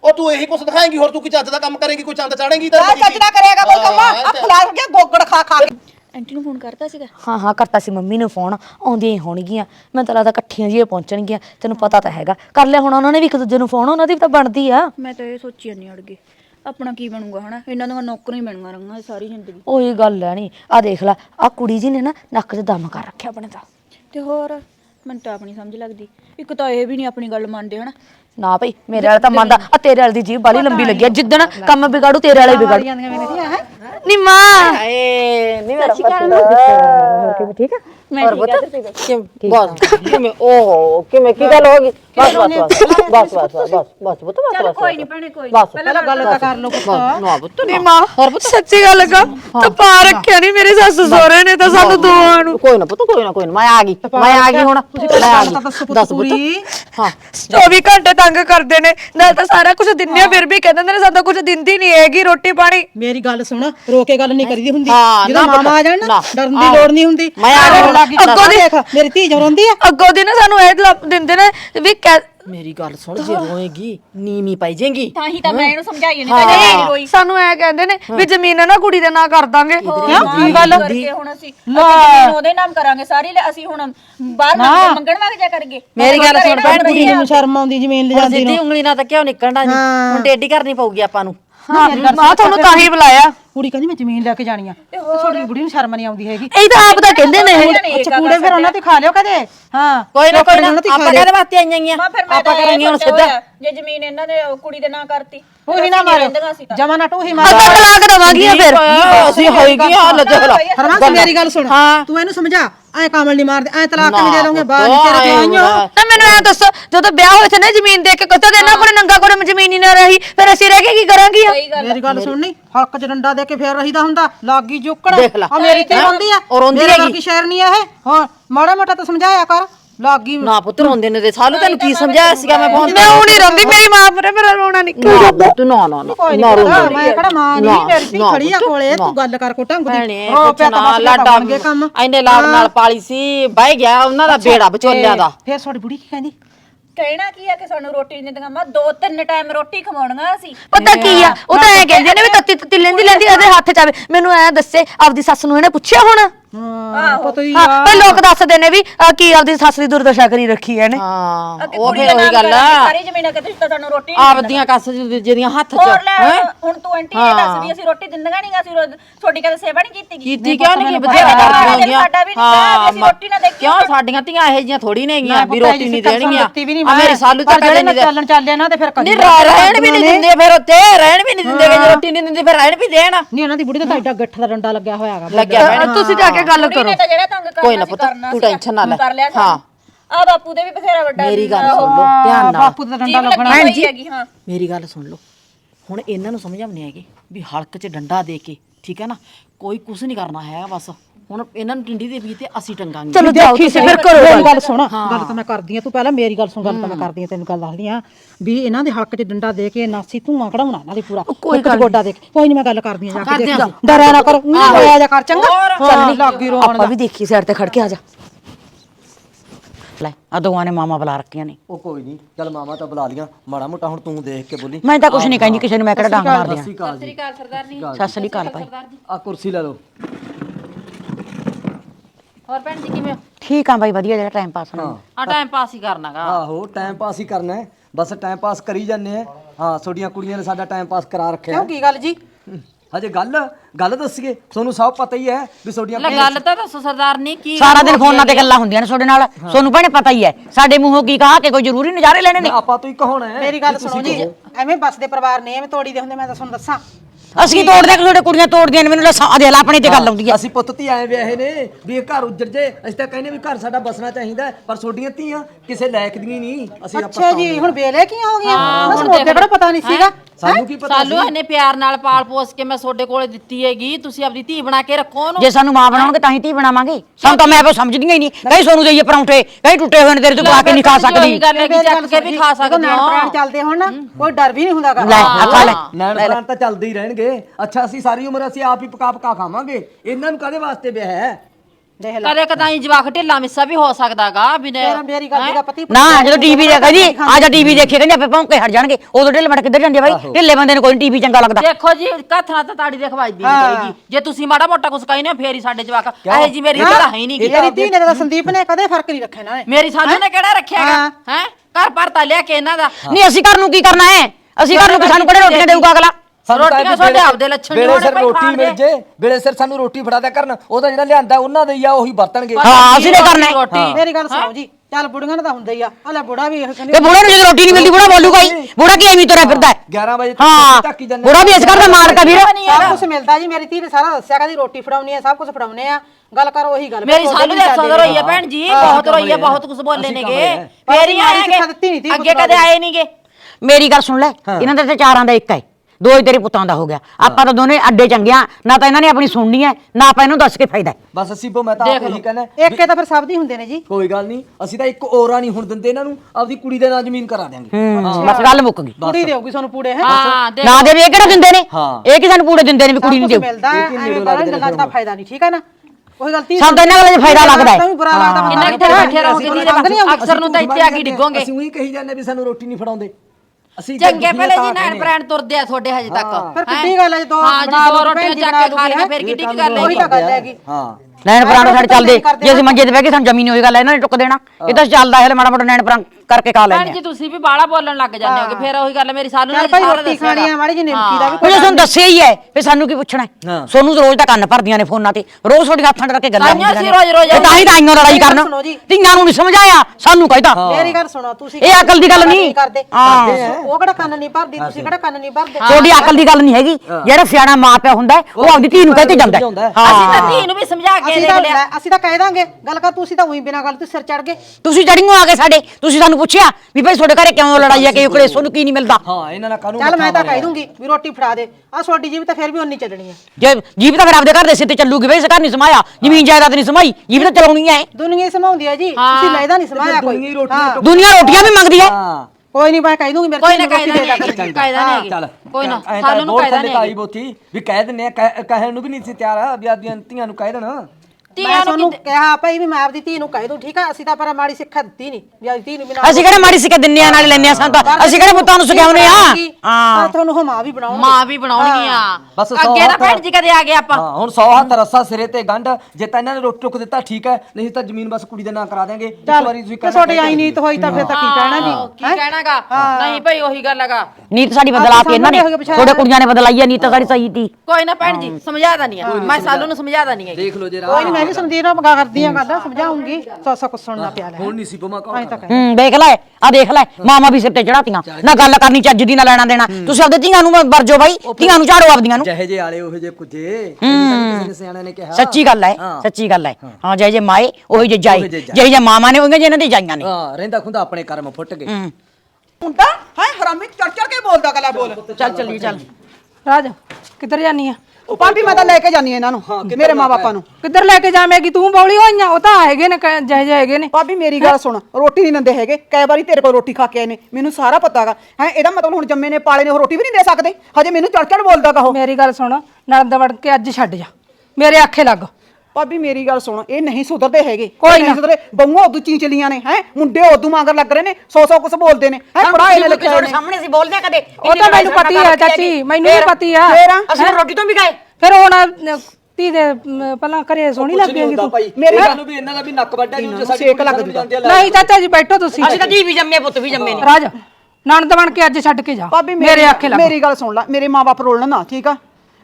ਉਹ ਤੂੰ ਇਹੀ ਕੁਛ ਦਿਖਾਏਂਗੀ ਹੋਰ ਤੂੰ ਕੀ ਚੱਜ ਦਾ ਕੰਮ ਕਰੇਂਗੀ ਕੋਈ ਚੰਦ ਚਾੜੇਂਗੀ ਨਾ ਚੱਜਣਾ ਕਰੇਗਾ ਕੋਈ ਕੰਮ ਆ ਖਲਾਰ ਕੇ ਗੋਗੜ ਖਾ ਖਾ ਕੇ। ਆਂਟੀ ਨੂੰ ਫੋਨ ਕਰਤਾ ਸੀਗਾ? ਹਾਂ ਹਾਂ ਕਰਤਾ ਸੀ ਮੰਮੀ ਨੂੰ ਫੋਨ ਆਉਂਦੀਆਂ ਹੀ ਹੋਣਗੀਆਂ। ਮੈਨੂੰ ਤਾਂ ਲੱਗਦਾ ਇਕੱਠੀਆਂ ਜਿਹੀਆਂ ਪਹੁੰਚਣਗੀਆਂ ਤੈਨੂੰ ਪਤਾ ਤਾਂ ਹੈਗਾ। ਕਰ ਲਿਆ ਹੁਣ ਉਹਨਾਂ ਨੇ ਵੀ ਇੱਕ ਦੂਜੇ ਨੂੰ ਫੋਨ ਉਹਨਾਂ ਦੀ ਵੀ ਤਾਂ ਬਣਦੀ ਆ। ਮੈਂ ਤਾਂ ਇਹ ਸੋਚੀ ਨਹੀਂ ਅੜ ਗਈ ਆਪਣਾ ਕੀ ਬਣੂਗਾ ਹਨਾ? ਇਹਨਾਂ ਦੀਆਂ ਨੌਕਰਾਂ ਬਣੂਗਾ ਰੰਗਾਂ ਸਾਰੀ ਜ਼ਿੰਦਗੀ। ਉਹੀ ਗੱਲ ਹੈ ਨੀ। ਆ ਦੇਖ ਲੈ ਆ ਕੁੜੀ ਜੀ ਨੇ ਨਾ ਨੱਕ 'ਚ ਦਮ ਕਰ ਰੱਖਿਆ ਆਪਣੇ ਤਾਂ। ਤੇ ਹੋਰ ਮੈਨੂੰ ਤਾਂ ਆਪਣੀ ਸਮਝ ਲੱਗਦੀ। ਇੱਕ ਤਾਂ ਇਹ ਵੀ ਨਹੀਂ ਆਪਣੀ ਗੱਲ ਮੰਨਦੇ ਹਨਾ ਨਾ ਭਈ ਮੇਰੇ ਵਾਲਾ ਤਾਂ ਮੰਨਦਾ। ਆ ਤੇਰੇ ਵਾਲੀ ਦੀ ਜੀਭ ਬਾਲੀ ਲੰਬੀ ਲੱਗੀ ਆ। ਜਿੱਦਣ ਕੰਮ ਵਿਗਾੜੂ ਤੇਰੇ ਵਾਲਾ ਹੀ ਵਿਗਾੜੂ। ਨੀ ਮਾਂ! ਏ ਨਹੀਂ ਮੇਰਾ ਹੋਰ ਠੀਕ ਆ? ਮੈਂ ਠੀਕ ਆ ਤੁਸੀਂ ਦੱਸੋ ਬਸ ਕਿਵੇਂ? ਓਹ ਕਿਵੇਂ? ਕੀ ਗੱਲ ਹੋ ਗਈ? ਬਸ ਬਸ ਬਸ ਬਸ ਬਸ ਬਸ ਬਸ ਬਸ ਬਸ ਚੱਲ ਕੋਈ ਨਹੀਂ ਭੈਣੇ ਕੋਈ ਬਸ ਪਹਿਲਾਂ ਗੱਲ ਤਾਂ ਕਰ ਲਓ ਪੁੱਤ। ਨਾ ਪੁੱਤ ਨੀ ਮਾਂ ਸੱਚੀ ਗੱਲ ਕਾ ਤਾਂ ਪਾ ਰੱਖਿਆ ਨਹੀਂ ਮੇਰੇ ਸੱਸ ਸਹੁਰੇ ਨੇ ਤਾਂ ਸਾਨੂੰ ਦੋਵਾਂ ਨੂੰ ਕੋਈ ਨਾ ਪੁੱਤ ਕੋਈ ਨਾ ਕੋਈ ਨਾ। ਮੈਂ ਆ ਗਈ ਮੈਂ ਆ ਗਈ ਹੁਣ। ਮੈਂ ਆ ਗਈ। ਦੱਸ ਪੁੱਤ ਹਾਂ। 24 ਘੰਟੇ ਤੰਗ ਕਰਦੇ ਨੇ। ਨਾਲ ਤਾਂ ਸਾਰਾ ਕੁਝ ਦਿੰਨੇ ਆ ਫਿਰ ਵੀ ਕਹਿੰਦੇ ਨੇ ਸਾਡਾ ਕੁਝ ਦਿੰਦੀ ਨਹੀਂ ਹੈਗੀ ਰੋਟੀ ਪਾਣੀ। ਮੇਰੀ ਗੱਲ ਸੁਣ ਰੋ ਕੇ ਗੱਲ ਨਹੀਂ ਕਰੀਦੀ ਹੁੰਦੀ। ਹਾਂ, ਜਦੋਂ ਨਾ ਮਾਮਾ ਆ ਜਾਣ ਨਾ ਨਾ। ਡਰਨ ਦੀ ਆਹੋ। ਲੋੜ ਨਹੀਂ ਹੁੰਦੀ। ਮੈਂ ਆ ਗਈ। ਲੱਗੀ ਅੱਗੋਂ ਦੀ- ਦੇਖ ਮੇਰੀ ਧੀ ਜੋ ਰੋਂਦੀ ਆ। ਅੱਗੋਂ ਦੀ ਨਾ ਸਾਨੂੰ ਇਹ ਦਿੰਦੇ ਨੇ ਵੀ ਕਹਿ- ਮੇਰੀ ਗੱਲ ਸੁਣ ਜੇ ਰੋਏਗੀ ਨੀਵੀਂ ਪਾਈ ਜਾਏਗੀ। ਤਾਂ ਹੀ ਤਾਂ ਮੈਂ ਇਹਨੂੰ ਸਮਝਾਈ ਨਹੀਂ ਤਾਂ ਨਹੀਂ ਰੋਈ। ਸਾਨੂੰ ਐ ਕਹਿੰਦੇ ਨੇ ਵੀ ਜ਼ਮੀਨ ਨਾ ਕੁੜੀ ਦੇ ਨਾਂ ਕਰ ਦਾਂਗੇ। ਕੀ ਗੱਲ ਕਰਕੇ ਹੁਣ ਅਸੀਂ ਜ਼ਮੀਨ ਉਹਦੇ ਨਾਮ ਕਰਾਂਗੇ ਸਾਰੀ ਲੈ ਅਸੀਂ ਹੁਣ ਬਾਹਰ ਮੰਗ- ਮੰਗਣ ਵਗ ਜਾ ਕਰਗੇ ਮੇਰੀ ਗੱਲ ਸੁਣ ਭੈਣ ਕੁੜੀ ਨੂੰ ਸ਼ਰਮ ਆਉਂਦੀ ਜ਼ਮੀਨ ਲੈ ਜਾਂਦੀ ਸਿੱਧੀ ਉਂਗਲੀ ਨਾਲ ਤਾਂ ਕਿਉਂ ਨਿਕਲਣਾ ਜੀ? ਹੁਣ ਟੇਢੀ ਕਰਨੀ ਪਊਗੀ ਆਪਾਂ ਨੂੰ। ਹਾਂ ਮਾਂ ਤੁਹਾਨੂੰ ਤਾਂ ਹੀ ਬੁਲਾਇਆ। ਕੁੜੀ ਕਹਿੰਦੀ ਮੈਂ ਜ਼ਮੀਨ ਲੈ ਕੇ ਜਾਣੀ ਆ। ਤੇ ਛੋਟੀ ਬੁੜੀ ਨੂੰ ਸ਼ਰਮ ਨਹੀਂ ਆਉਂਦੀ ਹੈਗੀ। ਇਹ ਤਾਂ ਆਪ ਤਾਂ ਕਹਿੰਦੇ ਨੇ। ਇਹ ਅੱਛਾ ਕੂੜੇ ਫਿਰ ਉਹਨਾਂ ਤੇ ਖਾ ਲਿਓ ਕਦੇ? ਹਾਂ। ਕੋਈ ਨਾ ਕੋਈ ਨਾ ਉਹਨਾਂ ਤੇ ਖਾ ਆਪਾਂ। ਕਾਹਦੇ ਵਾਸਤੇ ਆਈਆਂ ਆਪਾਂ ਕਰਾਂਗੇ ਹੁਣ ਸਿੱਧਾ। ਜੇ ਜ਼ਮੀਨ ਇਹਨਾਂ ਨੇ ਕੁੜੀ ਦੇ ਨਾਂ ਕਰਤੀ। ਉਹੀ ਨਾ ਮਾਰੋ। ਜਮਾ ਨਾ ਟੂਹੀ ਮਾਰ। ਆਪਾਂ ਤਲਾਕ ਦਵਾਂਗੀਆਂ ਫਿਰ। ਅਸੀਂ ਹੋਏਗੀਆਂ ਲੈ ਦੇਖ ਲੈ ਹਰਮਨ ਮੇਰੀ ਗੱਲ ਸੁਣ। ਤੂੰ ਇਹਨੂੰ ਸਮਝਾ। ਐ ਕਾਮਲ ਨਹੀਂ ਮਾਰਦੇ ਐ ਤਲਾਕ ਕਿਵੇਂ ਦੇ ਲਓਗੇ ਬਾਹਰ ਪੁੱਤ, ਤੇਰੇ ਆਈਆਂ ਨਾ ਮੈਨੂੰ ਐ ਦੱਸੋ ਜਦੋਂ ਵਿਆਹ ਹੋਇਆ ਸੀ ਨਾ ਜ਼ਮੀਨ ਦੇ ਕੇ ਕਦੋਂ ਇਹਨਾਂ ਕੋਲ ਨੰਗਾ ਕੋਲ ਜ਼ਮੀਨ ਹੀ ਨਾ ਰਹੀ। ਫਿਰ ਅਸੀਂ ਰਹਿ ਕੇ ਕੀ ਕਰਾਂਗੀਆਂ? ਮੇਰੀ ਗੱਲ ਸੁਣਨੀ ਹੱਕ ਚ ਡੰਡਾ ਦੇ ਕੇ ਫੇਰ ਰਹੀਦਾ ਹੁੰਦਾ। ਲਾਗੀ ਜੁਕੜ। ਆ ਮੇਰੀ ਤੇ ਰੋਂਦੀ ਆ। ਰੋਂਦੀ ਮੇਰੇ ਹੈਗੀ। ਸ਼ੇਰ ਨਹੀਂ ਆ ਇਹ। ਹਾਂ ਮਾੜਾ ਮੋਟਾ ਤਾਂ ਸਮਝਾਇਆ ਕਰ। ਲਾਗੀ ਨਾ ਪੁੱਤ ਰੋਂਦੇ ਨੇ ਤੇ ਸਾਲੂ ਤੈਨੂੰ ਕੀ ਸਮਝਾਇਆ ਸੀਗਾ ਮੈਂ ਫੋਨ ਮੈਂ ਹੁਣ ਹੀ ਰੋਂਦੀ ਮੇਰੀ ਮਾਂ ਮਰੇ ਮੇਰਾ ਰੋਣਾ ਨਿਕਲ ਨਾ ਪੁੱਤ ਨਾ ਨਾ ਨਾ ਕੋਈ ਨਹੀਂ ਮੈਂ ਕਿਹੜਾ ਮਾਂ ਨਹੀਂ ਮੇਰੀ ਧੀ ਖੜੀ ਆ ਕੋਲੇ ਤੂੰ ਗੱਲ ਕਰ ਕੋ ਢੰਗ ਦੀ ਭੈਣੇ ਕੁਛ ਪਿਆ ਤਾਂ ਨਾ ਬਸ ਲਾਡਾ ਬਣ ਗਏ ਕੰਮ। ਐਨੇ ਲਾਡ ਨਾਲ ਪਾਲੀ ਸੀ ਬਹਿ ਗਿਆ ਉਹਨਾਂ ਦਾ ਬੇੜਾ ਵਿਚੋਲਿਆਂ ਦਾ। ਫੇਰ ਤੁਹਾਡੀ ਬੁੜੀ ਕੀ ਕਹਿੰਦੀ? ਕਹਿਣਾ ਕੀ ਆ ਕਿ ਸਾਨੂੰ ਰੋਟੀ ਨਹੀਂ ਦਿੰਦੀਆਂ? ਮੈਂ ਦੋ ਤਿੰਨ ਟਾਈਮ ਰੋਟੀ ਖਵਾਉਣੀਆਂ ਅਸੀਂ ਪਤਾ ਕੀ ਆ ਉਹ ਤਾਂ ਐ ਕਹਿੰਦੇ ਨੇ ਵੀ ਤੱਤੀ ਤੱਤੀ ਲੈਂਦੀ ਲੈਂਦੀ ਇਹਦੇ ਹੱਥ ਚ ਆਵੇ। ਮੈਨੂੰ ਐ ਦੱਸੇ ਆਪਦੀ ਸੱਸ ਨੂੰ ਇਹਨੇ ਪੁੱਛਿਆ ਹੁਣ? ਹਾਂ ਪਤਾ ਹੀ ਹਾਂ ਪਰ ਲੋਕ ਦੱਸਦੇ ਨੇ ਵੀ ਅਹ, ਕੀ ਆਪਦੀ ਸੱਸ ਦੀ ਦੁਰਦਸ਼ਾ ਕਰੀ ਰੱਖੀ ਐ ਨੇ ਹਾਂ ਅੱਗੇ ਉਹ ਕੁੜੀ ਫੇਰ ਦੇ ਉਹੀ ਨਾਮ ਗੱਲ ਆ। ਸਾਰੀ ਜ਼ਮੀਨ ਤਾਂ ਰੋਟੀ ਆਪਦੀਆਂ ਕੱਸ ਜਿਹੜੀਆਂ ਹੱਥ ਚ ਹੋਰ ਲੈ ਹੈਂ? ਹੁਣ ਤੂੰ ਆਂਟੀ ਇਹ ਦੱਸ ਵੀ ਅਸੀਂ ਰੋਟੀ ਦਿੰਦੀਆਂ ਨਹੀਂ ਅਸੀਂ ਰੋ- ਤੁਹਾਡੀ ਕਦੇ ਸੇਵਾ ਨਹੀਂ ਕੀਤੀ ਗੀ ਕੀਤੀ ਕਿਉਂ ਨਹੀਂ? ਪਤਾ ਬਥੇਰਾ ਹੈ, ਕਰਦੀਆਂ ਹੁੰਦੀਆਂ। ਸਾਡਾ ਵੀ ਨਹੀਂ ਕਿਹਾ ਵੀ ਅਸੀਂ ਹਾਂ, ਰੋਟੀ ਨਾ ਦੇਖੀਏ। ਕਿਉਂ? ਸਾਡੀਆਂ ਧੀਆਂ ਇਹੋ ਜਿਹੀਆਂ ਥੋੜੀ ਵੀ ਰੋਟੀ ਨਹੀਂ ਸਿੱਖਣ ਦੇਣਗੀਆਂ। ਦਿੱਤੀ ਵੀ ਨਹੀਂ ਆ ਮੇਰੀ ਸਾਲੂ ਪਰ ਚੱਕ ਜਿਹੜੇ ਨਹੀਂ ਨਾਲ ਚੱਲਣ ਚੱਲੇ ਨਾ ਤੇ ਫਿਰ ਕਦੀ ਨਹੀਂ ਰਹਿਣ ਵੀ ਨਹੀਂ ਦਿੰਦੇ। ਫਿਰ ਉੱਤੇ ਰਹਿਣ ਵੀ ਨਹੀਂ ਦਿੰਦੇ ਜੇ ਰੋਟੀ ਨਹੀਂ ਦਿੰਦੇ ਫਿਰ ਰਹਿਣ ਵੀ ਦੇਣ। ਨਹੀਂ ਉਹਨਾਂ ਦੀ ਬੁੜੀ ਦਾ ਤਾਂ ਐਡਾ ਗੱਠ ਦਾ ਡੰਡਾ ਲੱਗਿਆ ਹੋਇਆ ਹੈਗਾ। ਲੱਗਿਆ ਤੁਸੀਂ ਜਾ ਕੇ ਗੱਲ ਕਰੋ ਨੇ ਤਾਂ ਜਿਹੜਾ ਤੰਗ ਕਰਨਾ ਕੋਈ ਨਾ ਪੁੱਤ, ਤੂੰ। ਟੈਨਸ਼ਨ ਨਾ ਲੈ। ਹਾਂ। ਆ ਬਾਪੂ ਦੇ ਵੀ ਬਥੇਰਾ ਵੱਡਾ ਮੇਰੀ ਗੱਲ ਸੁਣ ਲਓ ਧਿਆਨ ਨਾਲ। ਬਾਪੂ ਦਾ ਡੰਡਾ ਲੱਗਣਾ। ਹੈਗੀ ਹਾਂ। ਮੇਰੀ ਗੱਲ ਸੁਣ ਲਓ। ਹੁਣ ਇਹਨਾਂ ਨੂੰ ਸਮਝਾਉਣੇ ਹੈਗੇ ਵੀ ਹਲਕ 'ਚ ਡੰਡਾ ਦੇ ਕੇ ਠੀਕ ਹੈ ਨਾ? ਕੋਈ ਕੁਝ ਨਹੀਂ ਕਰਨਾ ਹੈ ਬਸ। ਹੁਣ ਇਹਨਾਂ ਨੂੰ ਟਿੰਡੀ ਦੇ ਵੀ ਤੇ ਅਸੀਂ ਟੰਗਾਂਗੇ। ਚਲੋ ਜਾਓ ਤੁਸੀਂ। ਫਿਰ ਕਰੋ ਮੇਰੀ ਗੱਲ। ਸੁਣ। ਗੱਲ ਤਾਂ ਮੈਂ ਕਰਦੀ ਆ ਤੂੰ ਪਹਿਲਾਂ ਮੇਰੀ ਗੱਲ ਸੁਣ ਗੱਲ ਤਾਂ ਮੈਂ ਕਰਦੀ ਆ ਤੈਨੂੰ ਗੱਲ ਦੱਸਦੀ ਆ ਵੀ ਇਹਨਾਂ ਦੇ ਹੱਕ 'ਚ ਡੰਡਾ ਦੇ ਕੇ ਨਾਸੀ ਧੂਆਂ ਕਢਾਉਣਾ ਇਹਨਾਂ ਦੇ ਪੂਰਾ। ਕੋਈ ਗੋਡਾ ਦੇ ਕੇ ਕੋਈ ਨਹੀਂ ਮੈਂ ਗੱਲ ਕਰਦੀ ਆ ਜਾ ਕੇ ਦੇਖ ਡਰਿਆ ਨਾ ਕਰ ਨਹੀਂ ਹੋਇਆ ਜਾ ਕਰ ਚੰਗਾ। ਚੱਲ ਨਹੀਂ ਲੱਗੀ ਰੋਣ ਆਪਾਂ ਵੀ ਦੇਖੀ ਸਾਈਡ ਤੇ ਖੜ ਕੇ ਆ ਜਾ। ਲੈ ਆ ਦੋਵਾਂ ਨੇ ਮਾਮਾ ਬੁਲਾ ਰੱਖੀਆਂ ਨੇ। ਉਹ ਕੋਈ ਨਹੀਂ ਚੱਲ ਮਾਮਾ ਤਾਂ ਬੁਲਾ ਲੀਆਂ। ਮਾੜਾ ਮੋਟਾ ਹੁਣ ਤੂੰ ਦੇਖ ਕੇ ਬੋਲੀ। ਮੈਂ ਤਾਂ ਕੁਝ ਨਹੀਂ ਕਹਿੰਦੀ ਕਿਸੇ ਨੂੰ ਮੈਂ ਕਿਹੜਾ ਡਾਂਗ ਮਾਰਦੀ ਆ ਸਤਿ ਸ਼੍ਰੀ ਅਕਾਲ ਜੀ ਸਤਿ ਸ੍ਰੀ ਅਕਾਲ ਭਾਈ। ਆ ਕੁਰਸੀ ਲੈ ਲਓ। ਹੋਰ ਭੈਣ ਜੀ ਕਿਵੇਂ ਠੀਕ ਆ ਬਾਈ ਵਧੀਆ ਜਿਹੜਾ ਟਾਈਮ ਪਾਸ ਹੋਣਾ। ਆ ਟਾਈਮ ਪਾਸ ਹੀ ਕਰਨਾਗਾ ਆਹੋ ਟਾਈਮ ਪਾਸ ਹੀ ਕਰਨਾ ਹੈ। ਬਸ ਟਾਈਮ ਪਾਸ ਕਰੀ ਜਾਂਦੇ ਆ ਹਾਂ ਤੁਹਾਡੀਆਂ ਕੁੜੀਆਂ ਨੇ ਸਾਡਾ ਟਾਈਮ ਪਾਸ ਕਰਾ ਰੱਖਿਆ ਕਿਉਂ ਕੀ ਗੱਲ ਜੀ? ਹਜੇ ਗੱਲ ਗੱਲ ਦੱਸੀਏ। ਤੁਹਾਨੂੰ ਸਭ ਪਤਾ ਹੀ ਹੈ ਵੀ ਤੁਹਾਡੀਆਂ ਲੈ ਗੱਲ ਤਾਂ ਦੱਸੋ ਸਰਦਾਰ ਨਹੀਂ ਕੀ ਸਾਰਾ ਦਿਨ ਫੋਨਾਂ ਤੇ ਗੱਲਾਂ ਹੁੰਦੀਆਂ ਨੇ ਤੁਹਾਡੇ ਨਾਲ। ਤੁਹਾਨੂੰ ਭੈਣੇ ਪਤਾ ਹੀ ਹੈ। ਸਾਡੇ ਮੂੰਹੋਂ ਕੀ ਕਹਾ ਕੇ ਕੋਈ ਜ਼ਰੂਰੀ ਨਜ਼ਾਰੇ ਲੈਣੇ ਨੇ? ਆਪਾਂ ਤੋਂ ਹੀ ਕਹਾਉਣਾ ਹੈ। ਮੇਰੀ ਗੱਲ ਸੁਣੋ ਜੀ ਐਵੇਂ ਬਸਦੇ ਪਰਿਵਾਰ ਨੇ ਐਵੇਂ ਤੋੜੀ ਦੇ ਹੁੰਦੇ ਮੈਂ ਤਾਂ ਤੁਹਾਨੂੰ ਦੱਸਾਂ। ਅਸੀਂ ਤੋੜਦੇ ਆ ਕਿ ਤੁਹਾਡੇ ਕੁੜੀਆਂ ਤੋੜਦੀਆਂ ਨੇ ਮੈਨੂੰ ਲੱਸਾਂ ਦੇ ਲਾ ਆਪਣੇ ਤੇ ਗੱਲ ਆਉਂਦੀ ਹੈ ਅਸੀਂ ਪੁੱਤ ਧੀ ਆਏ ਵਿਆਹੇ ਨੇ ਵੀ ਇਹ ਘਰ ਉੱਜੜ ਜੇ ਅਸੀਂ ਤਾਂ ਕਹਿੰਦੇ ਵੀ ਘਰ ਸਾਡਾ ਬਸਣਾ ਚਾਹੀਦਾ ਹੈ, ਪਰ ਤੁਹਾਡੀਆਂ ਧੀਆਂ ਕਿਸੇ ਲਾਇਕ ਦੀਆਂ ਹੀ ਨਹੀਂ ਅਸੀਂ ਅੱਛਾ ਜੀ ਹੁਣ ਵੇਲੇ ਕੀ ਹੋ ਗਈਆਂ ਬਸ ਉਹਦੇ ਕਿਹੜਾ ਪਤਾ ਨਹੀਂ ਸੀਗਾ। ਸਾਨੂੰ ਕੀ ਪਤਾ ਸਾਲੂ ਇਹਨੇ ਪਿਆਰ ਨਾਲ ਪਾਲ ਪੋਸ ਕੇ ਮੈਂ ਤੁਹਾਡੇ ਕੋਲੇ ਦਿੱਤੀ ਹੈਗੀ ਤੁਸੀਂ ਆਪਣੀ ਧੀ ਬਣਾ ਕੇ ਰੱਖੋ ਉਹਨੂੰ। ਜੇ ਸਾਨੂੰ ਮਾਂ ਬਣਾਉਣਗੇ ਤਾਂ ਹੀ ਧੀ ਬਣਾਵਾਂਗੇ। ਸਾਨੂੰ ਤਾਂ ਮੈਂ ਕੋ ਸਮਝਦੀਆਂ ਹੀ ਨਹੀਂ। ਕਈ ਸੋਨੂੰ ਦੇਈਏ ਪਰੌਂਠੇ ਕਈ ਟੁੱਟੇ ਹੋਏ ਨੇ ਤੇਰੇ ਤੋਂ ਪਾ ਕੇ ਨਹੀਂ ਖਾ ਸਕਦੀ। ਗੱਲ ਹੈ ਕਿ ਚੱਕ ਕੇ ਵੀ ਖਾ ਸਕਦੇ ਨਾਨ ਪ੍ਰਾਣ ਹੋ ਚੱਲਦੇ ਹੁਣ ਕੋਈ ਡਰ ਵੀ ਨਹੀਂ ਹੁੰਦਾਗਾ। ਲੈ ਆ ਖਾ ਲੈ। ਨੈਣ ਪ੍ਰਾਣ ਤਾਂ ਚੱਲਦੇ ਹੀ ਰਹਿਣਗੇ। ਅੱਛਾ ਅਸੀਂ ਸਾਰੀ ਉਮਰ ਅਸੀਂ ਆਪ ਹੀ ਪਕਾ ਪਕਾ ਖਾਵਾਂਗੇ। ਇਹਨਾਂ ਨੂੰ ਕਾਦੇ ਵਾਸਤੇ ਵਿਆਹ ਹੈ? ਦੇਖ ਲੈ। ਕਦੇ ਕਦਾਈ ਜਵਾਕ ਢਿੱਲਾ ਮਿੱਸਾ ਵੀ ਹੋ ਸਕਦਾਗਾ ਬਿਨੇ ਮੇਰਾ ਮੇਰੀ ਗੱਲ ਦਾ ਪਤੀ ਨਾ ਜਦੋਂ ਟੀਵੀ ਦੇ ਕਹਿੰਦੀ ਆ ਜਾ ਟੀਵੀ ਦੇਖੇ ਕਹਿੰਦੇ ਆਪੇ ਭੌਂਕੇ ਹਟ ਜਾਣਗੇ ਉਦੋਂ ਢਿੱਲੇ ਮੜ ਕਿੱਧਰ ਜਾਂਦੇ ਬਾਈ? ਢਿੱਲੇ ਬੰਦੇ ਨੂੰ ਕੋਈ ਟੀਵੀ ਚੰਗਾ ਲੱਗਦਾ। ਦੇਖੋ ਜੀ ਕਥਨਾ ਤਾਂ ਤਾੜੀ ਦੇ ਖਵਾਈ ਦੀ ਚਾਹੀਦੀ। ਜੇ ਤੁਸੀਂ ਮਾੜਾ ਮੋਟਾ ਕੁਛ ਕਹੀ ਨਾ ਫੇਰ ਹੀ ਸਾਡੇ ਜਵਾਕ। ਇਹ ਜੀ ਮੇਰੀ ਤਾਂ ਹੈ ਹੀ ਨਹੀਂ ਮੇਰੀ ਧੀ ਨੇ ਤਾਂ ਸੰਦੀਪ ਨੇ ਕਦੇ ਫ਼ਰਕ ਨਹੀਂ ਰੱਖਿਆ ਨਾ ਮੇਰੀ ਸਾਲੂ ਨੇ ਕਿਹੜਾ ਰੱਖਿਆਗਾ ਹੈ। ਘਰ ਭਰਤਾ ਲਿਆ ਕੇ ਇਹਨਾਂ ਦਾ। ਨਹੀਂ ਅਸੀਂ ਘਰ ਨੂੰ ਕੀ ਕਰਨਾ ਹੈ? ਅਸੀਂ ਘਰ ਨੂੰ ਸਾਨੂੰ ਕਿਹੜੇ ਰੋਟੀਆਂ ਦੇਊਗਾ ਅਗਲਾ? ਸਾਨੂੰ ਤਾਂ ਰੋਟੀਆਂ ਵੀ ਤੁਹਾਡੇ ਵੇਲੇ- ਆਪਦੇ ਲੱਛਣ ਨੀ ਵੇਲੇ ਹੋਣੇ ਸਿਰ ਭਾਈ ਰੋਟੀ ਖਾਣ ਮਿਲ ਦੇ। ਜੇ ਵੇਲੇ ਸਿਰ ਸਾਨੂੰ ਰੋਟੀ ਫੜਾ ਦਿਆ ਕਰਨ ਉਹਦਾ ਜਿਹੜਾ ਲਿਆਂਦਾ ਉਹਨਾਂ ਦੇ ਹੀ ਆ ਉਹੀ ਵਰਤਣਗੇ। ਹਾਂ ਅਸੀਂ ਨੇ ਕਰਨਾ। ਹੈ। ਰੋਟੀ ਮੇਰੀ ਗੱਲ ਸੁਣੋ ਜੀ ਚੱਲ ਬੁੜੀਆਂ ਨੂੰ ਤਾਂ ਹੁੰਦਾ ਹੀ ਆ। ਹਲੇ ਬੁੜਾ ਵੀ ਇਹ ਕਹਿੰਦੀ ਤੇ ਬੁੜੇ ਨੂੰ ਜਦੋਂ ਰੋਟੀ ਨਹੀਂ ਮਿਲਦੀ ਬੁੜਾ ਬੋਲੂਗਾ ਹੀ ਬੁੜਾ ਕੀ ਐਵੇਂ ਤੁਰਿਆ ਫਿਰਦਾ ਹੈ? 11 ਵਜੇ ਹਾਂ। ਢੱਕੀ ਜਾਂਦੇ ਬੁੜਾ ਵੀ ਇਸ ਘਰ ਦਾ ਮਾਲਕ ਆ ਵੀਰ ਸਭ ਕੁਝ ਮਿਲਦਾ ਜੀ ਮੇਰੀ ਧੀ ਨੇ ਸਾਰਾ ਦੱਸਿਆ ਕਹਿੰਦੀ ਰੋਟੀ ਫੜਾਉਣੀ ਆ ਸਭ ਕੁਝ ਫੜਾਉਣੇ ਆ। ਗੱਲ ਕਰ ਉਹੀ ਗੱਲ। ਮੇਰੀ ਵੀ ਦੇ ਚੱਲਦੀ ਸਦਰ ਹੋਈ ਹੈ ਭੈਣ ਜੀ ਬਹੁਤ ਰੋਈ ਹੈ ਬਹੁਤ ਕੁਝ ਬੋਲੇ ਨੇਗੇ। ਫੇਰ ਹੀ ਆਏਗੇ। ਤੀ ਅੱਗੇ ਕਦੇ ਆਏ ਨਹੀਂਗੇ। ਮੇਰੀ ਗੱਲ ਸੁਣ ਲੈ ਇਹਨਾਂ ਦੇ ਤੇ ਚਾਰਾਂ ਦਾ ਇੱਕ ਹੈ। ਦੋ ਹੀ ਤੇਰੇ ਪੁੱਤਾਂ ਦਾ ਹੋ ਗਿਆ। ਆਪਾਂ ਤਾਂ ਦੋਨੇ ਅੱਡੇ ਚੰਗਿਆਂ ਨਾ ਤਾਂ ਇਹਨਾਂ ਨੇ ਆਪਣੀ ਸੁਣਨੀ ਹੈ ਨਾ ਆਪਾਂ ਇਹਨੂੰ ਦੱਸ ਕੇ ਫਾਇਦਾ ਹੈ। ਬਸ ਅਸੀਂ ਬੋ ਮੈਂ ਤਾਂ ਆਪ ਇਹੀ ਕਹਿੰਦਾ ਏਕੇ ਤਾਂ ਫਿਰ ਸਭ ਦੀ ਹੁੰਦੇ ਨੇ ਜੀ। ਕੋਈ ਗੱਲ ਨਹੀਂ ਅਸੀਂ ਤਾਂ ਇੱਕ ਔਰਾ ਨਹੀਂ ਹੁਣ ਦਿੰਦੇ ਇਹਨਾਂ ਨੂੰ ਆਪਦੀ ਕੁੜੀ ਦੇ ਨਾਂ ਜ਼ਮੀਨ ਕਰਾ ਦਿਆਂਗੇ। ਹੂੰ ਬਸ ਗੱਲ ਮੁੱਕ ਗਈ। ਕੁੜੀ ਦੇਊਗੀ ਸਾਨੂੰ ਪੂੜੇ ਹੈ? ਹਾਂ ਦੇ ਨਾ ਦੇਵੇ ਇਹ ਕਿਹੜਾ ਦਿੰਦੇ ਨੇ? ਹਾਂ। ਇਹ ਕਿ ਸਾਨੂੰ ਪੂੜੇ ਦਿੰਦੇ ਨੇ ਵੀ ਕੁੜੀ ਨਹੀਂ ਦਿਓ ਮਿਲਦਾ ਹੈ, ਐਵੇਂ ਬਾਹਰ ਗੱਲਾਂ ਦਾ ਫਾਇਦਾ ਨਹੀਂ ਠੀਕ ਹੈ ਨਾ? ਕੋਈ ਗਲਤੀ ਸਾਨੂੰ ਤਾਂ ਇਹਨਾਂ ਗੱਲਾਂ 'ਚ ਫਾਇਦਾ ਲੱਗਦਾ ਹੈ। ਤਾਂ ਵੀ ਬੁਰਾ ਲੱਗਦਾ ਕਿੰਨਾ ਕਿੱਥੇ ਬੈਠੇ ਰਹੋਗੇ ਨਹੀਂ ਅਕਸਰ ਨੂੰ ਤਾਂ ਇੱਥੇ ਆ ਕੇ ਡਿੱਗੋਗੇ। ਅਸੀਂ ਉਹੀ ਕਹੀ ਜਾਂਦੇ ਵੀ ਸਾਨੂੰ ਰੋਟੀ ਨਹੀਂ ਫੜਾਉਂਦੇ। ਅਸੀਂ ਚੰਗੇ ਪਹਿਲੇ ਜੀ ਨੈਣ ਪ੍ਰੈਣ ਤੁਰਦੇ ਆ ਤੁਹਾਡੇ ਹਜੇ ਤੱਕ। ਫਿਰ ਕਿੱਡੀ ਗੱਲ ਹੈ ਜੇ ਦੋ ਹਾਂ ਜੀ ਬਣਾ ਦੋ ਲਓ, ਰੋਟੀਆਂ ਭੈਣ ਜੀ ਚੱਕ ਬਣਾ ਕੇ ਖਾ ਲਈਆਂ ਫਿਰ ਕਿੱਡੀ ਕੀ ਗੱਲ ਉਹੀ ਹੈ ਤਾਂ ਗੱਲ ਹੈਗੀ। ਹਾਂ। ਲੈਣ ਪ੍ਰਾਣ ਸਾਡੇ ਚੱਲਦੇ ਜੇ ਅਸੀਂ ਮੰਜੇ ਤੇ ਬਹਿ ਕੇ ਸਾਨੂੰ ਜ਼ਮੀਨ ਹੋਈ ਗੱਲ ਹੈ, ਇਹਨਾਂ ਨੇ ਟੁੱਕ ਦੇਣਾ ਇਹ ਤਾਂ ਚੱਲਦਾ ਹੈ ਮਾੜਾ ਮੋਟਾ ਨੈਣ ਪ੍ਰਾਣ ਕਰਕੇ ਖਾ ਭੈਣ ਜੀ ਤੁਸੀਂ ਵੀ ਬਾਲਾ ਬੋਲਣ ਲੱਗ ਜਾਂਦੇ ਹੋਗੇ ਫਿਰ ਉਹੀ ਗੱਲ ਮੇਰੀ ਸਾਲੂ ਚੱਲ ਨੇ ਭਾਈ ਸਾਰਾ ਰੋਟੀ ਦੱਸਿਆ ਖਾਣੀ ਆ ਮਾੜੀ ਜੀ ਨਿਮਕੀ ਦਾ ਵੀ ਉਹ ਤੁਹਾਨੂੰ ਦੱਸਿਆ ਹੀ ਹੈ ਫਿਰ ਸਾਨੂੰ ਕੀ ਪੁੱਛਣਾ ਹੈ? ਹਾਂ। ਸੋਨੂੰ ਤਾਂ ਰੋਜ਼ ਤਾਂ ਕੰਨ ਭਰਦੀਆਂ ਨੇ ਫੋਨਾਂ ਤੇ ਰੋਜ਼ ਤੁਹਾਡੀਆਂ ਹੱਥਾਂ 'ਚ ਰੱਖ ਕੇ ਗੱਲਾਂ ਤਾਈਆਂ ਹੁੰਦੀਆਂ ਅਸੀਂ ਨੇ। ਰੋਜ਼-ਰੋਜ਼ ਤੇ ਤਾਂ ਹੀ ਤਾਂ ਆਈਆਂ ਲੜਾਈ ਕਰਨ। ਸੁਣੋ ਜੀ। ਧੀਆਂ ਨੂੰ ਨਹੀਂ ਸਮਝਾਇਆ ਸਾਨੂੰ ਕਹਿਦਾ ਮੇਰੀ ਗੱਲ ਸੁਣੋ ਤੁਸੀਂ ਇਹ ਅਕਲ ਦੀ ਗੱਲ ਨਹੀਂ। ਕਰਦੇ? ਹਾਂ। ਉਹ ਕਿਹੜਾ ਕੰਨ ਨਹੀਂ ਭਰਦੀ ਤੁਸੀਂ ਕਿਹੜਾ ਕੰਨ ਨਹੀਂ ਭਰਦੇ? ਤੁਹਾਡੀ ਅਕਲ ਦੀ ਗੱਲ ਨਹੀਂ ਹੈਗੀ। ਜਿਹੜਾ ਸਿਆਣਾ ਮਾਂ ਪਿਆ ਹੁੰਦਾ ਹੈ, ਉਹ ਆਪਦੀ ਧੀ ਨੂੰ ਕਹਿ ਕੇ ਜਾਂਦਾ ਹੈ। ਅਸੀਂ ਤਾਂ ਧੀ ਨੂੰ ਵੀ ਸਮਝਾ ਕੇ ਅਸੀਂ ਦੇਖ ਤਾਂ ਲਿਆ। ਲੈ, ਅਸੀਂ ਤਾਂ ਕਹਿ ਦਾਂਗੇ। ਗੱਲ ਕਰ ਤੁਸੀਂ ਤਾਂ ਉਹੀ ਬਿਨਾਂ ਗੱਲ ਤੋਂ ਸਿਰ ਚੜ ਗਏ। ਤੁਸੀਂ ਜੜੀਆਂ ਆ ਗਏ ਸਾਡੇ ਤੁਸੀਂ ਸਾਨੂੰ ਪੁੱਛਿਆ ਵੀ ਭਾਈ ਤੁਹਾਡੇ ਘਰੇ ਕਿਉਂ ਲੜਾਈ ਹੈ ਕਿ ਕਲੇਸ਼ ਤੁਹਾਨੂੰ ਕੀ ਨਹੀਂ ਮਿਲਦਾ? ਹਾਂ ਇਹਨਾਂ ਨਾਲ ਕਾਨੂੰਨ ਚੱਲ ਮੈਂ ਤਾਂ ਕਹਿ ਦੂੰਗੀ ਵੀ ਰੋਟੀ ਫੜਾ ਦੇ। ਆ ਤੁਹਾਡੀ ਜੀਵ ਤਾਂ ਫਿਰ ਵੀ ਉਨੀ ਚੱਲਣੀ ਹੈ ਜੇ ਜੀਵ ਤਾਂ ਫਿਰ ਆਪਦੇ ਘਰ ਦੇ ਸਿਰ ਤੇ ਚੱਲੂਗੀ ਬਈ ਇਸ ਘਰ ਨਹੀਂ ਸਮਾਇਆ। ਜ਼ਮੀਨ ਜਾਇਦਾਦ ਨਹੀਂ ਸਮਾਈ ਜੀਵ ਤਾਂ ਚਲਾਉਣੀ ਹੈ ਦੁਨੀਆ ਹੀ ਸਮਾਉਂਦੀ ਹੈ ਜੀ। ਤੁਸੀਂ ਲੈਦਾ ਨਹੀਂ ਸਮਾਇਆ ਕੋਈ। ਹਾਂ ਦੁਨੀਆ ਰੋਟੀਆਂ ਵੀ ਮੰਗਦੀ ਹਾਂ। ਕੋਈ ਨਹੀਂ ਮੈਂ ਕਹਿ ਦੂੰਗੀ ਮੇਰੇ ਕੋਈ ਨਾ ਨੂੰ ਕਾਇਦਾ ਨਹੀਂ। ਕਾਇਦਾ ਨਹੀਂ ਚੱਲ। ਕੋਈ ਨਾ ਐਂ ਸਾਲੂ ਨੂੰ ਕਾਇਦਾ ਨਹੀਂ। ਬੋਤੀ ਵੀ ਕਹਿ ਦਿੰਨੇ ਆ ਕਹਿ- ਕਹਿਣ ਨੂੰ ਵੀ ਨਹੀਂ ਸੀ ਤਿਆਰ ਵੀ ਆਪਦੀਆਂ ਧੀਆਂ ਨੂੰ ਕਹਿ ਦੇਣਾ। ਮੈਂ ਧੀਆਂ ਨੂੰ ਤੁਹਾਨੂੰ ਕਿਹਾ ਭਾਈ ਵੀ ਮੈਂ ਆਪਦੀ ਧੀ ਨੂੰ ਕਹਿ ਦੂੰ ਠੀਕ ਆ? ਅਸੀਂ ਤਾਂ ਪਰ ਮਾੜੀ ਸਿੱਖਿਆ ਦਿੱਤੀ ਨਹੀਂ ਵੀ ਆਪਦੀ ਧੀ ਨੂੰ ਬਿਨਾਂ ਅਸੀਂ ਕਿਹੜਾ ਮਾੜੀ ਸਿੱਕੇ ਦਿੰਨੇ ਆ ਨਾਲ ਲੈਨੇ ਆ ਸਾਨੂੰ ਤਾਂ। ਅਸੀਂ ਕਿਹੜਾ ਪੁੱਤਾਂ ਨੂੰ ਸਿਖਾਉਨੇ ਆ? ਹਾਂ। ਪਰ ਤੁਹਾਨੂੰ ਉਹ ਮਾਂ ਵੀ ਬਣਾਉਣਗੇ। ਮਾਂ ਵੀ ਬਣਾਉਣਗੀਆਂ। ਬਸ ਸੌ ਅੱਗੇ ਤਾਂ ਹੱਥ- ਭੈਣ ਜੀ ਕਦੇ ਆ ਗਏ ਆਪਾਂ। ਹਾਂ ਹੁਣ 100 ਹੱਥ ਰੱਸਾ ਸਿਰੇ ਤੇ ਗੰਢ। ਜੇ ਤਾਂ ਇਹਨਾਂ ਨੇ ਰੋਟੀ ਟੁੱਕ ਦਿੱਤਾ ਠੀਕ ਹੈ। ਨਹੀਂ ਤਾਂ ਜ਼ਮੀਨ ਬਸ ਕੁੜੀ ਦੇ ਨਾਂ ਕਰਾ ਦਿਆਂਗੇ। ਇੱਕ ਵਾਰੀ ਤੁਸੀਂ ਤੇ ਤੁਹਾਡੀ ਆਈ ਨੀਤ ਹੋਈ ਤਾਂ ਫਿਰ ਤਾਂ ਕੀ ਕਹਿਣਾ ਜੀ? ਕੀ ਕਹਿਣਾਗਾ? ਨਹੀਂ ਭਾਈ ਉਹੀ ਗੱਲ ਹੈਗਾ। ਨੀਤ ਸਾਡੀ ਬਦਲਾਤੀ ਇਹਨਾਂ ਨੇ। ਤੁਹਾਡੇ ਕੁੜੀਆਂ ਨੇ ਬਦਲਾਈ ਹੈ ਨੀਤ ਤਾਂ ਸਾਡੀ ਸਹੀ ਤੀ। ਕੋਈ ਨਾ ਭੈਣ ਜੀ ਸਮਝਾਦਾ ਨਹੀਂ ਆ ਮੈਂ ਸਾਲੂ ਨੂੰ ਸਮਝਾਦਾ ਨਹੀਂ ਹੈਗੀ ਦੇਖ ਲਓ ਜੇ ਕੋਈ ਨਹੀਂ ਮੈਂ ਵੀ ਸੰਦੀਪ ਨਾਲ ਮਗਾ ਕਰਦੀ ਆ ਗੱਲ ਸਮਝਾਉਂਗੀ। ਸੌ ਸੌ ਕੁਛ ਸੁਣਨਾ ਪਿਆ ਲੈ। ਹੁਣ ਨਹੀਂ ਸੀ ਪਮਾ ਐਂ ਤਾਂ ਕਹਿ। ਹੂੰ ਦੇਖ ਲੈ ਆ ਦੇਖ ਲੈ ਮਾਮਾ ਵੀ ਸਿਰ ਤੇ ਚੜਾਤੀਆਂ ਨਾ ਗੱਲ ਕਰਨੀ ਚੱਜ ਦੀ ਨਾ ਲੈਣਾ ਦੇਣਾ। ਤੁਸੀਂ ਆਪਦੇ ਧੀਆਂ ਨੂੰ ਵਰਜੋ ਬਾਈ ਧੀਆਂ ਨੂੰ ਝਾੜੋ ਆਪਦੀਆਂ ਨੂੰ। ਜਿਹੇ ਜੇ ਆਲੇ ਉਹੇ ਜੇ ਕੁਝੇ ਕਿਸੇ ਨੇ ਸਿਆਣੇ ਨੇ ਕਿਹਾ। ਸੱਚੀ ਗੱਲ ਹੈ। ਸੱਚੀ ਗੱਲ ਹੈ। ਹਾਂ ਜੇ ਜੇ ਮਾਏ ਉਹੀ ਜੇ ਜਾਈ। ਜਿਹੇ ਜੇ ਮਾਮਾ ਨੇ ਉਹੀ ਜੇ ਇਹਨਾਂ ਦੀ ਜਾਈਆਂ ਨੇ। ਹਾਂ ਰਹਿੰਦਾ ਖੁੰਦਾ ਆਪਣੇ ਕਰਮ ਫੁੱਟ ਗਏ। ਹੂੰ। ਮੁੰਡਾ ਹੈ ਹਰਾਮੀ ਚੜ ਚੜ ਕੇ ਬੋਲਦਾ ਕਲਾ ਬੋਲ। ਚੱਲ ਚੱਲੀਏ ਚੱਲ। ਰਾਜ ਕਿੱਧਰ ਜਾਨੀ ਆ? ਉਹ ਪਾਪੀ ਮੈਂ ਤਾਂ ਲੈ ਕੇ ਜਾਨੀ ਇਹਨਾਂ ਨੂੰ ਮੇਰੇ ਮਾਪਿਆਂ ਨੂੰ। ਕਿੱਧਰ ਲੈ ਕੇ ਜਾਵੇਂਗੀ? ਤੂੰ ਬੌਲੀ ਹੋਈਆਂ ਉਹ ਤਾਂ ਹੈਗੇ ਨੇ ਜਿਹੇ ਜਿਹੇ ਹੈਗੇ ਨੇ। ਭਾਬੀ ਮੇਰੀ ਗੱਲ ਸੁਣ ਰੋਟੀ ਨਹੀਂ ਦਿੰਦੇ ਹੈਗੇ। ਕਈ ਵਾਰੀ ਤੇਰੇ ਕੋਲ ਰੋਟੀ ਖਾ ਕੇ ਆਏ ਨੇ ਮੈਨੂੰ ਸਾਰਾ ਪਤਾਗਾ ਹੈ ਇਹਦਾ ਮਤਲਬ ਹੁਣ ਜੰਮੇ ਨੇ ਪਾਲੇ ਨੇ ਉਹ ਰੋਟੀ ਵੀ ਨਹੀਂ ਦੇ ਸਕਦੇ। ਹਜੇ ਮੈਨੂੰ ਚੜ ਚੜ ਬੋਲਦਾਗਾ ਉਹ। ਮੇਰੀ ਗੱਲ ਸੁਣ ਨਰਦ ਵੜ ਕੇ ਅੱਜ ਛੱਡ ਜਾ। ਮੇਰੇ ਆਖੇ ਲੱਗ। ਭਾਬੀ ਮੇਰੀ ਗੱਲ ਸੁਣ ਇਹ ਨਹੀਂ ਸੁਧਰਦੇ ਹੈਗੇ। ਕੋਈ। ਨਹੀਂ ਸੁਧਰੇ। ਬੰਗੋ ਉਦੋਂ ਚੀਚਲੀਆਂ ਨੇ ਹੈ? ਮੁੰਡੇ ਉਦੋਂ ਮੰਗਰ ਲੱਗ ਰਹੇ ਨੇ ਸੌ ਸੌ ਕੁਛ ਬੋਲਦੇ ਨੇ ਹੈ? ਪੜਾਏ ਨੇ ਲਿਖੇ ਹੋਏ ਨੇ ਸਾਹਮਣੇ ਅਸੀਂ ਬੋਲਦੇ ਕਦੇ। ਉਹ ਤਾਂ ਮੈਨੂੰ ਪਤੀ ਆ ਚਾਚੀ ਮੈਨੂੰ ਵੀ ਪਤੀ ਆ? ਅਸੀਂ ਤਾਂ ਰੋਟੀ ਤੋਂ ਵੀ ਗਏ। ਫਿਰ ਹੁਣ ਧੀ ਦੇ ਪਹਿਲਾਂ ਘਰੇ ਸੋਹਣੀ ਨਹੀਂ ਲੱਗੇਗੀ ਤੂੰ ਮੇਰੀ ਇਹਨਾਂ ਨੂੰ ਵੀ ਇਹਨਾਂ ਦਾ ਵੀ ਨੱਕ ਵੱਡਾ ਜੂ ਜੇ ਸਾਡੀ ਸੇਕ ਲੱਗ ਨਹੀਂ ਚਾਚਾ ਜੀ ਬੈਠੋ ਤੁਸੀਂ। ਅਸੀਂ ਤਾਂ ਧੀ ਵੀ ਜੰਮੇ ਪੁੱਤ ਵੀ ਜੰਮੇ ਨੇ। ਰਾਜ। ਨਣਦ ਬਣ ਕੇ ਅੱਜ ਛੱਡ ਕੇ ਜਾ। ਭਾਬੀ ਮੇਰੇ ਆਖੇ ਲੱਗ। ਮੇਰੀ ਗੱਲ ਸੁਣ ਲੈ ਮੇਰੇ ਮਾਪੇ ਰੋਲਣ ਨਾ ਠੀਕ ਆ?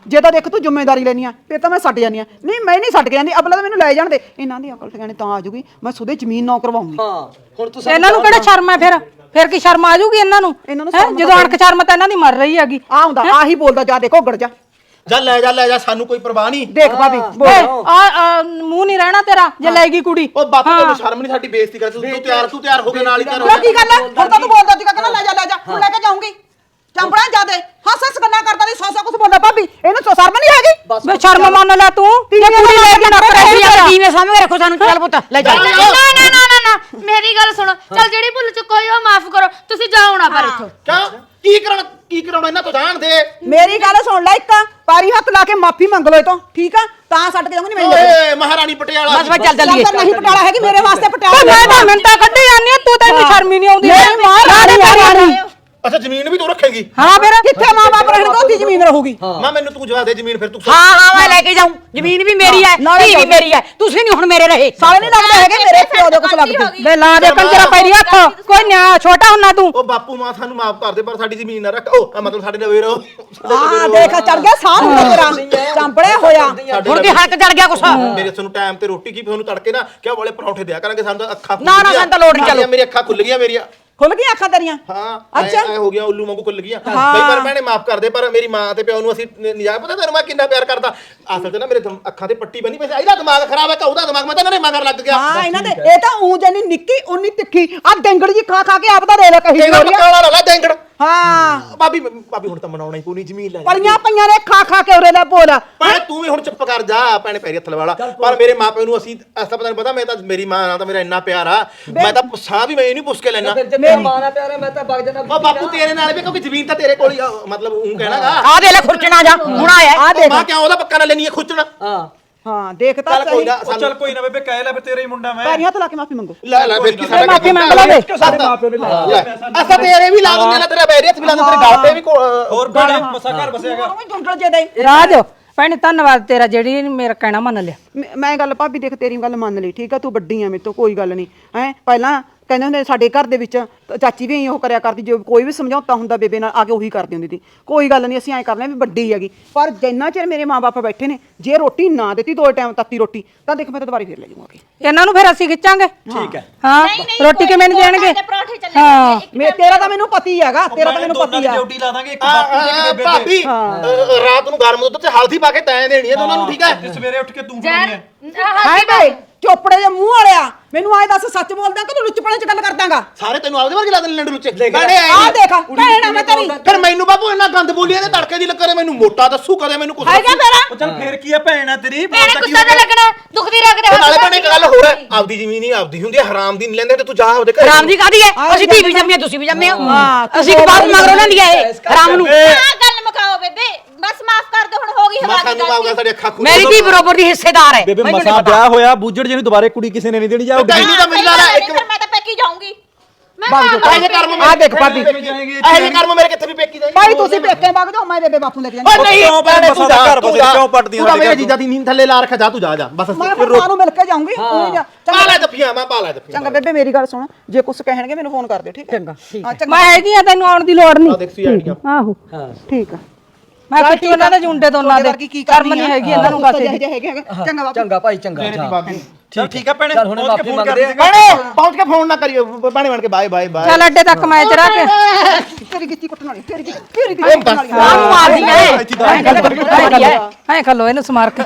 ਜੇ ਤਾਂ ਦੇਖ ਤੂੰ ਜ਼ਿੰਮੇਵਾਰੀ ਲੈਣੀ ਆ ਫਿਰ ਤਾਂ ਮੈਂ ਛੱਡ ਜਾਨੀ ਆ। ਨਹੀਂ ਮੈਂ ਨਹੀਂ ਛੱਡ ਕੇ ਜਾਂਦੀ ਅਬਲਾ ਤਾਂ ਮੈਨੂੰ ਲੈ ਜਾਣ ਦੇ। ਇਹਨਾਂ ਦੀ ਅਕਲ ਠਿਕਾਣੇ ਤਾਂ ਆ ਜੂਗੀ ਮੈਂ ਸੁਦੇ ਜ਼ਮੀਨ ਨੌ ਕਰਵਾਉਂਗੀ। ਹਾਂ ਹੁਣ ਤੂੰ ਇਹਨਾਂ ਨੂੰ ਕਿਹੜਾ ਸ਼ਰਮ ਹੈ ਫਿਰ? ਫਿਰ ਕੀ ਸ਼ਰਮ ਆ ਜਾਊਗੀ ਇਹਨਾਂ ਨੂੰ? ਇਹਨਾਂ ਨੂੰ ਹੈਂ? ਸ਼ਰਮ ਜਦੋਂ ਅਣਖ ਸ਼ਰਮ ਤਾਂ ਇਹਨਾਂ ਦੀ ਮਰ ਰਹੀ ਹੈਗੀ। ਆ ਹੁੰਦਾ ਆਹੀ ਬੋਲਦਾ ਜਾ ਦੇਖੋ ਗੜ ਜਾ। ਜਾ ਲੈ ਜਾ ਲੈ ਜਾ ਸਾਨੂੰ ਕੋਈ ਪਰਵਾਹ ਨਹੀਂ। ਦੇਖ ਭਾਬੀ ਏ, ਆ ਆ, ਮੂੰਹ ਨਹੀਂ ਰਹਿਣਾ ਤੇਰਾ ਜੇ ਲੈਗੀ ਕੁੜੀ। ਉਹ ਬਾਪੂ ਤੈਨੂੰ ਸ਼ਰਮ ਨਹੀਂ ਸਾਡੀ ਬੇਇੱਜ਼ਤੀ ਕਰ ਤੂੰ ਤਿਆਰ ਤੂੰ ਤਿਆਰ ਹੋ ਕੇ ਨਾਲ ਹੀ ਤਿਆਰ ਹੋ ਕੀ ਗੱਲ ਆ? ਹੁਣ ਤਾਂ ਤੂੰ ਬੋਲਦਾ ਸੀ ਕਹਿੰਦਾ ਲੈ ਜਾ ਲੈ ਜਾ ਹੁਣ ਲੈ ਕੇ ਜਾਊਂਗੀ ਚੰਪੜਾ ਜਾਦੇ ਹੱਸ ਹੱਸ ਗੱਲਾਂ ਕਰਦਾ ਨਹੀਂ ਸੌ ਸੌ ਕੁਝ ਬੋਲਦਾ ਭਾਬੀ ਇਹਨੂੰ ਸੋ ਸ਼ਰਮ ਵੇ ਸ਼ਰਮ ਮੰਨ ਲੈ ਤੂੰ? ਜੇ ਕੁੜੀ ਲੈ ਕੇ ਨੱਕ ਰਹੀ ਅਸੀਂ ਆ ਆਪਣੀ ਜੀਵੇਂ ਸਾਹਮਣੇ ਰੱਖੋ ਸਾਨੂੰ ਚੱਲ ਪੁੱਤ ਲੈ ਜਾ। ਨਾ ਨਾ ਨਾ ਨਾ ਨਾ ਮੇਰੀ ਗੱਲ ਸੁਣੋ। ਚਲ ਜਿਹੜੀ ਭੁੱਲ ਚੁੱਕੋ ਹੋਈ ਉਹ ਮਾਫ ਕਰੋ। ਤੁਸੀਂ ਜਾਓ ਨਾ ਪਰ ਇੱਥੋਂ। ਕਿਉਂ? ਕੀ ਕਰਾਉਣਾ ਕੀ ਕਰਾਉਣਾ? ਇਹਨਾਂ ਤੋਂ ਜਾਣ ਦੇ। ਮੇਰੀ ਗੱਲ ਸੁਣ ਲੈ ਇੱਕ। ਪਾਰੀ ਹੱਥ ਲਾ ਕੇ ਮਾਫੀ ਮੰਗ ਲੋ ਇਹ ਤੋਂ ਠੀਕ ਆ? ਤਾਂ ਛੱਡ ਕੇ ਜਾਊਂਗੀ ਨਹੀਂ ਮੈਂ ਓਏ ਮਹਾਰਾਣੀ ਪਟਿਆਲਾ ਬਸ ਬਸ ਚੱਲ ਚੱਲੀਏ ਚੱਲ ਨਹੀਂ ਪਟਿਆਲਾ ਹੈਗੀ ਮੇਰੇ ਵਾਸਤੇ ਤੇ ਪਟਿਆਲਾ ਮੈਂ ਤਾਂ ਮਿੰਟਾਂ ਕੱਢੀ ਜਾਂਦੀ ਆ ਤੂੰ ਤੈਨੂੰ ਸ਼ਰਮ ਹੀ। ਨਹੀਂ ਆਉਂਦੀ। ਮੇਰੀ ਮਾਂ ਰਾਣੀ ਅੱਛਾ ਜ਼ਮੀਨ ਵੀ ਤੂੰ ਰੱਖੇਗੀ? ਹਾਂ ਫਿਰ ਕਿੱਥੇ ਮਾਂ ਬਾਪ ਰਹਿਣਗੇ? ਉੱਥੇ ਜ਼ਮੀਨ ਰਹੂਗੀ। ਮਾਂ ਮੈਨੂੰ ਤੂੰ ਜਵਾ ਦੇ ਜ਼ਮੀਨ ਫਿਰ ਤੂੰ ਹਾਂ ਹਾਂ ਮੈਂ ਲੈ ਕੇ ਜਾਊਂ। ਜ਼ਮੀਨ ਵੀ ਮੇਰੀ ਹੈ ਨਾਲੇ ਧੀ ਵੀ ਮੇਰੀ ਹੈ। ਤੁਸੀਂ ਨਹੀਂ ਹੁਣ ਮੇਰੇ ਰਹੇ। ਸਾਰੇ ਨਹੀਂ ਲੱਗਦੇ ਹੈਗੇ ਮੇਰੇ ਪਿਓ ਦੇ ਕੁਛ ਲੱਗਦੇ। ਵੇ ਲਾ ਦੇ ਕੰਜਰਾ ਪੈਰੀ ਹੱਥ। ਕੋਈ ਨਿਆ ਛੋਟਾ ਹੁੰਨਾ ਤੂੰ। ਉਹ ਬਾਪੂ ਮਾਂ ਸਾਨੂੰ ਮਾਫ ਕਰ ਦੇ ਪਰ ਸਾਡੀ ਜ਼ਮੀਨ ਨਾ ਰੱਖ। ਉਹ ਆ ਮਤਲਬ ਸਾਡੇ ਨਵੇਂ ਰਹੋ। ਹਾਂ ਦੇਖ ਚੜ ਗਿਆ ਸਾਹ ਨੂੰ ਤੇਰਾ ਚੰਪੜਿਆ ਹੋਇਆ। ਹੁਣ ਕੀ ਹੱਕ ਚੜ ਗਿਆ ਕੁਛ? ਮੇਰੇ ਤੁਹਾਨੂੰ ਟਾਈਮ ਤੇ ਰੋਟੀ ਕੀ ਤੁਹਾਨੂੰ ਤੜਕੇ ਨਾ ਕਿਆ ਵਾਲੇ ਪਰੌਂਠੇ ਦਿਆ ਕਰਾਂਗੇ ਸਾਨੂੰ ਅੱਖਾਂ ਨਾ, ਨਾ। ਸਾਨੂੰ ਤਾਂ ਲੋੜ ਨਹੀਂ, ਚਲੋ। ਮੇਰੀ ਅੱਖਾਂ ਖੁੱਲ ਗਈਆਂ ਮੇਰੀਆਂ। ਖੁੱਲ ਗਈਆਂ ਅੱਖਾਂ ਤੇਰੀਆਂ? ਹਾਂ ਅੱਛਾ। ਅੱਛਾ ਹੋ ਗਿਆ ਉੱਲੂ ਵਾਂਗੂ ਖੁੱਲ ਗਈਆਂ। ਬਈ ਪਰ ਮੈਨੇ ਮਾਫ ਕਰ ਦੇ ਪਰ ਮੇਰੀ ਮਾਂ ਤੇ ਪਿਓ ਨੂੰ ਅਸੀਂ ਨਿਜਾਇ ਪਤਾ ਤੈਨੂੰ ਮੈਂ ਕਿੰਨਾ ਪਿਆਰ ਕਰਦਾ? ਅਸਲ ਤੇ ਨਾ ਮੇਰੇ ਦਿਮ- ਅੱਖਾਂ ਤੇ ਪੱਟੀ ਬੰਨੀ ਪਈ ਸੀ। ਇਹਦਾ ਦਿਮਾਗ ਖਰਾਬ ਹੈ ਕਿ ਉਹਦਾ ਦਿਮਾਗ ਮੈਂ ਤਾਂ ਇਹਨਾਂ ਦੇ ਮਗਰ ਲੱਗ ਗਿਆ। ਹਾਂ ਇਹਨਾਂ ਦੇ ਇਹ ਤਾਂ ਊਂ ਜਨੀ ਨਿੱਕੀ ਉਨੀ ਤਿੱਖੀ ਆ ਡੰਗੜ ਜੀ ਖਾ ਖਾ ਕੇ ਆਪ ਤਾਂ ਦੇ ਲੈ ਕਹੀ ਤੇਰਾ ਜੋਰੀਆਂ ਪਕਾਲਾ ਲਾ ਦੇਂਗੜ ਹਾਂ। ਭਾਬੀ ਭਾਬੀ ਹੁਣ ਤਾਂ ਮਨਾਉਣਾ ਹੀ ਪੂਰੀ ਜ਼ਮੀਨ ਲੈ ਜਾ। ਪਲੀਆਂ ਪਈਆਂ ਨੇ ਖਾ ਖਾ ਕੇ ਉਰੇ ਦਾ ਬੋਲ ਭੈਣੇ ਤੂੰ ਵੀ ਹੁਣ ਚੁੱਪ ਕਰ ਜਾ ਭੈਣੇ ਪੈਰੀ ਹੱਥ ਲਵਾਲਾ ਪਰ ਮੇਰੇ ਮਾਪਿਆਂ ਨੂੰ ਅਸੀਂ ਅਸਲ ਪਤਾ ਨਹੀਂ ਪਤਾ ਮੈਂ ਤਾਂ ਮੇਰੀ ਮਾਂ ਨਾਲ ਤਾਂ ਮੇਰਾ ਇੰਨਾ ਪਿਆਰ ਆ। ਮੈਂ ਤਾਂ ਸਾਹ ਵੀ ਮੈਂ ਇਹ ਨਹੀਂ ਪੁੱਛ ਕੇ ਲੈਣਾ ਫਿਰ ਜੇ ਮੇਰਾ ਮਾਂ ਨਾਲ ਪਿਆਰ ਹੈ ਮੈਂ ਤਾਂ ਵਗ ਜਾਣਾ ਉਹ ਬਾਪੂ ਤੇਰੇ ਨਾਲ ਵੀ ਕਿਉਂਕਿ ਜ਼ਮੀਨ ਤਾਂ ਤੇਰੇ ਕੋਲ ਹੀ ਆ ਮਤਲਬ ਉਹ ਕਹਿਣਾਗਾ। ਆ ਦੇ ਲੈ ਖੁਰਚਣਾ ਜਾ ਹੁਣ ਆਇਆ। ਆ ਦੇਖ ਮਾਂ ਕਿਉਂ ਉਹਦਾ ਪੱਕਾ ਨਾ ਲੈਣੀ ਹੈ ਖੁੱਚਣਾ ਹਾਂ। ਹਾਂ ਦੇਖ ਤਾਂ ਚੱਲ ਕੋਈ ਨਾ ਉਹ ਚੱਲ ਕੋਈ ਨਾ ਬੇਬੇ ਕਹਿ ਲੈ ਵੀ ਤੇਰਾ ਹੀ ਮੁੰਡਾ ਮੈਂ। ਪੈਰੀਆਂ ਹੱਥ ਲਾ ਕੇ ਮਾਫੀ ਮੰਗੋ। ਲੈ ਲੈ ਫਿਰ ਕੀ ਸਾਡਾ ਮਾਫੀ ਮੰਗ ਲਵੇ ਸਾਡੇ ਮਾਪਿਓ ਨੇ ਲਾਇਆ ਅਸਾਂ ਤੇਰੇ ਵੀ ਲਾ ਦਿੰਦੇ ਨਾ ਤੇਰਾ ਬੈਰੀ ਹੱਥ ਵੀ ਲਾ ਦਿੰਦੇ ਤੇਰੇ ਗਲ ਤੇ ਵੀ ਕੋ- ਹੋਰ ਬੜੇ ਮਸਾ ਘਰ ਬਸਿਆਗਾ ਉਹ ਜੁੰਡਲ ਜੇ ਦੇ ਰਾਜ ਭੈਣੇ ਧੰਨਵਾਦ ਤੇਰਾ ਜਿਹੜੀ ਮੇਰਾ ਕਹਿਣਾ ਮੰਨ ਲਿਆ। ਮੈਂ- ਮੈਂ ਗੱਲ ਭਾਬੀ ਦੇਖ ਤੇਰੀ ਗੱਲ ਮੰਨ ਲਈ ਠੀਕ ਆ? ਤੂੰ ਵੱਡੀ ਆ ਮੇਰੇ ਤੋਂ ਕੋਈ ਗੱਲ ਨਹੀਂ। ਹੈ ਪਹਿਲਾਂ ਕਹਿੰਦੇ ਹੁੰਦੇ ਸਾਡੇ ਘਰ ਦੇ ਵਿੱਚ ਤਾਂ ਚਾਚੀ ਵੀ ਇਹੀ ਉਹ ਕਰਿਆ ਕਰਦੀ ਜੋ ਕੋਈ ਵੀ ਸਮਝੌਤਾ ਹੁੰਦਾ ਬੇਬੇ ਨਾਲ ਆ ਕੇ ਉਹੀ ਕਰਦੀ ਹੁੰਦੀ ਸੀ। ਕੋਈ ਗੱਲ ਨਹੀਂ ਅਸੀਂ ਐਂ ਕਰਨਾ ਵੀ ਵੱਡੀ ਹੈਗੀ। ਪਰ ਜਿੰਨਾ ਚਿਰ ਮੇਰੇ ਮਾਪੇ ਬੈਠੇ ਨੇ ਜੇ ਰੋਟੀ ਨਾ ਦਿੱਤੀ ਦੋ ਟਾਈਮ ਤੱਤੀ ਰੋਟੀ ਤਾਂ ਦੇਖ ਮੈਂ ਤਾਂ ਦੁਬਾਰਾ ਫੇਰ ਲੈ ਜਾਊਂਗਾ। ਇਹਨਾਂ ਨੂੰ ਫਿਰ ਅਸੀਂ ਖਿੱਚਾਂਗੇ? ਠੀਕ ਹੈ। ਹਾਂ ਰੋਟੀ ਕਿਵੇਂ ਨਹੀਂ ਦੇਣਗੇ? ਪਰੌਂਠੇ ਚੱਲੇ ਹਾਂ। ਮੈਂ ਤੇਰਾ ਤਾਂ। ਮੈਨੂੰ ਪਤੀ ਹੈਗਾ ਤੇਰਾ ਤਾਂ ਮੈਨੂੰ ਪਤੀ ਆ। ਡਿਊਟੀ ਲਾ ਦਾਂਗੇ ਇੱਕ ਬਾਪੂ ਆ, ਇੱਕ ਬੇਬੇ ਭਾਬੀ ਰਾਤ ਨੂੰ ਗਰਮ ਦੁੱਧ ਤੇ ਹਲਦੀ ਪਾ ਕੇ ਤੈਂ ਦੇਣੀ ਹੈ ਦੋਨਾਂ ਨੂੰ ਠੀਕ ਹੈ? ਤੇ ਸਵੇਰੇ ਉੱਠ ਕੇ ਤੂੰ ਬਣਾਉਣੀ ਹੈ। ਹਾਏ ਬੇ ਚੋਪੜੇ ਦੇ ਮੂੰਹ ਵਾਲਿਆ। ਮੈਨੂੰ ਆਏ ਦੱਸ ਸੱਚ ਬੋਲਦਾ ਕਿ ਤੂੰ ਲੁੱਚਪਣੇ ਚ ਗੱਲ ਕਰਦਾਗਾ? ਸਾਰੇ ਤੈਨੂੰ ਆਪਦੇ ਵਰਗੇ ਲਾ ਦੇਣ ਲੰਡ ਲੈ। ਭੈਣੇ ਐਂ ਆ ਨੀ। ਦੇਖ ਭੈਣਾ ਮੈਂ ਤੇਰੀ। ਫਿਰ ਮੈਨੂੰ ਬਾਬੂ ਇੰਨਾ ਗੰਦ ਬੋਲੀ ਇਹਦੇ ਤੜਕੇ ਦੀ ਲੱਕਰੇ ਮੈਨੂੰ ਮੋਟਾ ਦੱਸੂ ਕਦੇ ਮੈਨੂੰ ਕੁਛ ਹੈਗਾ। ਮੇਰਾ ਉਹ ਚੱਲ ਫੇਰ ਕੀ ਆ ਭੈਣ ਆ ਤੇਰੀ? ਮੇਰੇ ਗੁੱਸਾ ਤਾਂ ਲੱਗਣਾ ਦੁੱਖ ਦੀ ਰੱਖਦੇ ਨਾਲੇ ਭੈਣੇ ਇੱਕ ਗੱਲ ਹੋਰ ਹੈ ਆਪਦੀ ਜ਼ਮੀਨ ਹੀ ਆਪਦੀ ਹੁੰਦੀ ਹੈ ਹਰਾਮ ਦੀ ਨਹੀਂ ਲੈਂਦੇ ਤੇ ਤੂੰ ਜਾ ਆਪਦੇ ਘਰੇ। ਰਾਮ ਦੀ ਕਾਦੀ ਹੈ? ਅਸੀਂ ਧੀ ਵੀ ਜੰਮੇ ਤੁਸੀਂ ਵੀ ਜੰਮੇ ਹੋ। ਅਸੀਂ ਇੱਕ ਬਾਤ ਮਗਰ ਉਹਨਾਂ ਦੀ ਹੈ ਰਾਮ ਨੂੰ ਹਾਂ ਗੱਲ ਮੁਕਾਓ ਬੇਬੇ। ਬਸ ਮਾਫ ਕਰ ਦੋ ਹੁਣ ਹੋ ਗਈ ਹਵਾ ਦੀ ਗੱਲ। ਆਉਗਾ ਸਾਡੀ ਅੱਖਾਂ ਖੁੱਲ ਮੇਰੀ ਧੀ ਬਰੋਬਰ ਦੀ ਹਿੱਸੇਦਾਰ ਹੈ। ਬੇਬੇ ਮੈਨੂੰ ਮਸਾ ਨਹੀਂ ਪਤਾ। ਵਿਆਹ ਹੋਇਆ ਬੂਜੜ ਜੀ ਨੂੰ ਦੁਬਾਰੇ ਕੁੜੀ ਕਿਸੇ ਨੇ ਨਹੀਂ ਦੇਣੀ ਜਾਓ ਤੈਨੂੰ ਤਾਂ ਮਿਲ ਜਾਣਾ ਇੱਕ ਫਿਰ ਮੈਂ ਤਾਂ ਪੈਕੀ ਜਾਊਂਗੀ। ਇਹੋ ਕਰਮ ਆ ਦੇਖ ਭਾਬੀ। ਇਹੋ ਕਰਮ ਮੇਰੇ ਕਿੱਥੇ ਵੀ ਪੇਕੀ ਜਾਈ ਭਾਈ ਤੁਸੀਂ ਪੇਕੇ ਵਗ ਜਾਓ ਮੈਂ ਬੇਬੇ ਬਾਪੂ ਲੈ ਕੇ ਜਾਂਦੀ ਓ ਨਹੀਂ ਕਿਉਂ ਭੈਣੇ ਤੂੰ ਜਾ ਘਰ ਤੂੰ ਬਸੇ, ਜਾ। ਤੂੰ ਤਾਂ ਮੇਰੇ ਜੀਜਾ ਦੀ ਨੀਂਦ ਥੱਲੇ ਲਾ ਰੱਖਿਆ ਜਾ ਤੂੰ ਜਾ ਜਾ। ਬਸ ਮੈਂ ਮਾਂ ਨੂੰ ਮਿਲ ਕੇ ਜਾਊਂਗੀ ਉਹੀ ਜਾ ਪਾ ਲੈ ਜੱਫੀਆਂ ਮੈਂ ਪਾ ਲੈ ਜੱਫੀਆਂ। ਚੰਗਾ ਬੇਬੇ ਮੇਰੀ ਗੱਲ ਸੁਣ। ਜੇ ਕੁਝ ਕਹਿਣਗੇ ਮੈਨੂੰ ਫੋਨ ਕਰ ਦਿਓ ਠੀਕ ਹੈ? ਚੰਗਾ ਮੈਂ ਹੈਗੀ ਆ ਤੈਨੂੰ ਆਉਣ ਦੀ ਲੋੜ ਆ ਨਹੀਂ ਦੇਖ ਸੀ ਆਈਡੀਆਂ। ਆਹੋ। ਹਾਂ। ਠੀਕ ਆ ਮੈਂ ਕਿੱਥੇ ਉਹਨਾਂ ਦੇ ਜੁੰਡੇ ਦੋਨਾਂ ਦੇ ਕਰਮ ਨਹੀਂ ਹੈਗੀ ਇਹਨਾਂ ਨੂੰ ਕਾਸੇ ਦੀ। ਚੰਗਾ ਬਾਪੂ ਚੰਗਾ ਭਾਈ ਚੰਗਾ। ਚੱਲ ਠੀਕ ਆ ਭੈਣੇ ਚੱਲ ਹੁਣ ਮਾਫ਼ੀ ਮੰਗਦੇ ਆ। ਭੈਣੇ! ਪਹੁੰਚ ਕੇ ਫੋਨ ਨਾ ਕਰਿਓ ਬਾਣੇ ਬਣ ਕੇ ਬਾਏ ਬਾਏ ਬਾਏ। ਚੱਲ ਅੱਡੇ ਤੱਕ ਮੈਂ ਚਰਾ ਕੇ ਤੇਰੀ ਗਿੱਤੀ ਕੁੱਟਣ ਵਾਲੀ ਤੇਰੀ ਗਿੱਤੀ ਤੇਰੀ ਗਿੱਤੀ ਕੁੱਟਣ ਵਾਲੀ ਰਾਮ ਮਾਰਦੀ ਹੈ ਐ ਖੱਲੋ ਇਹਨੂੰ ਸਮਾਰ ਕੇ।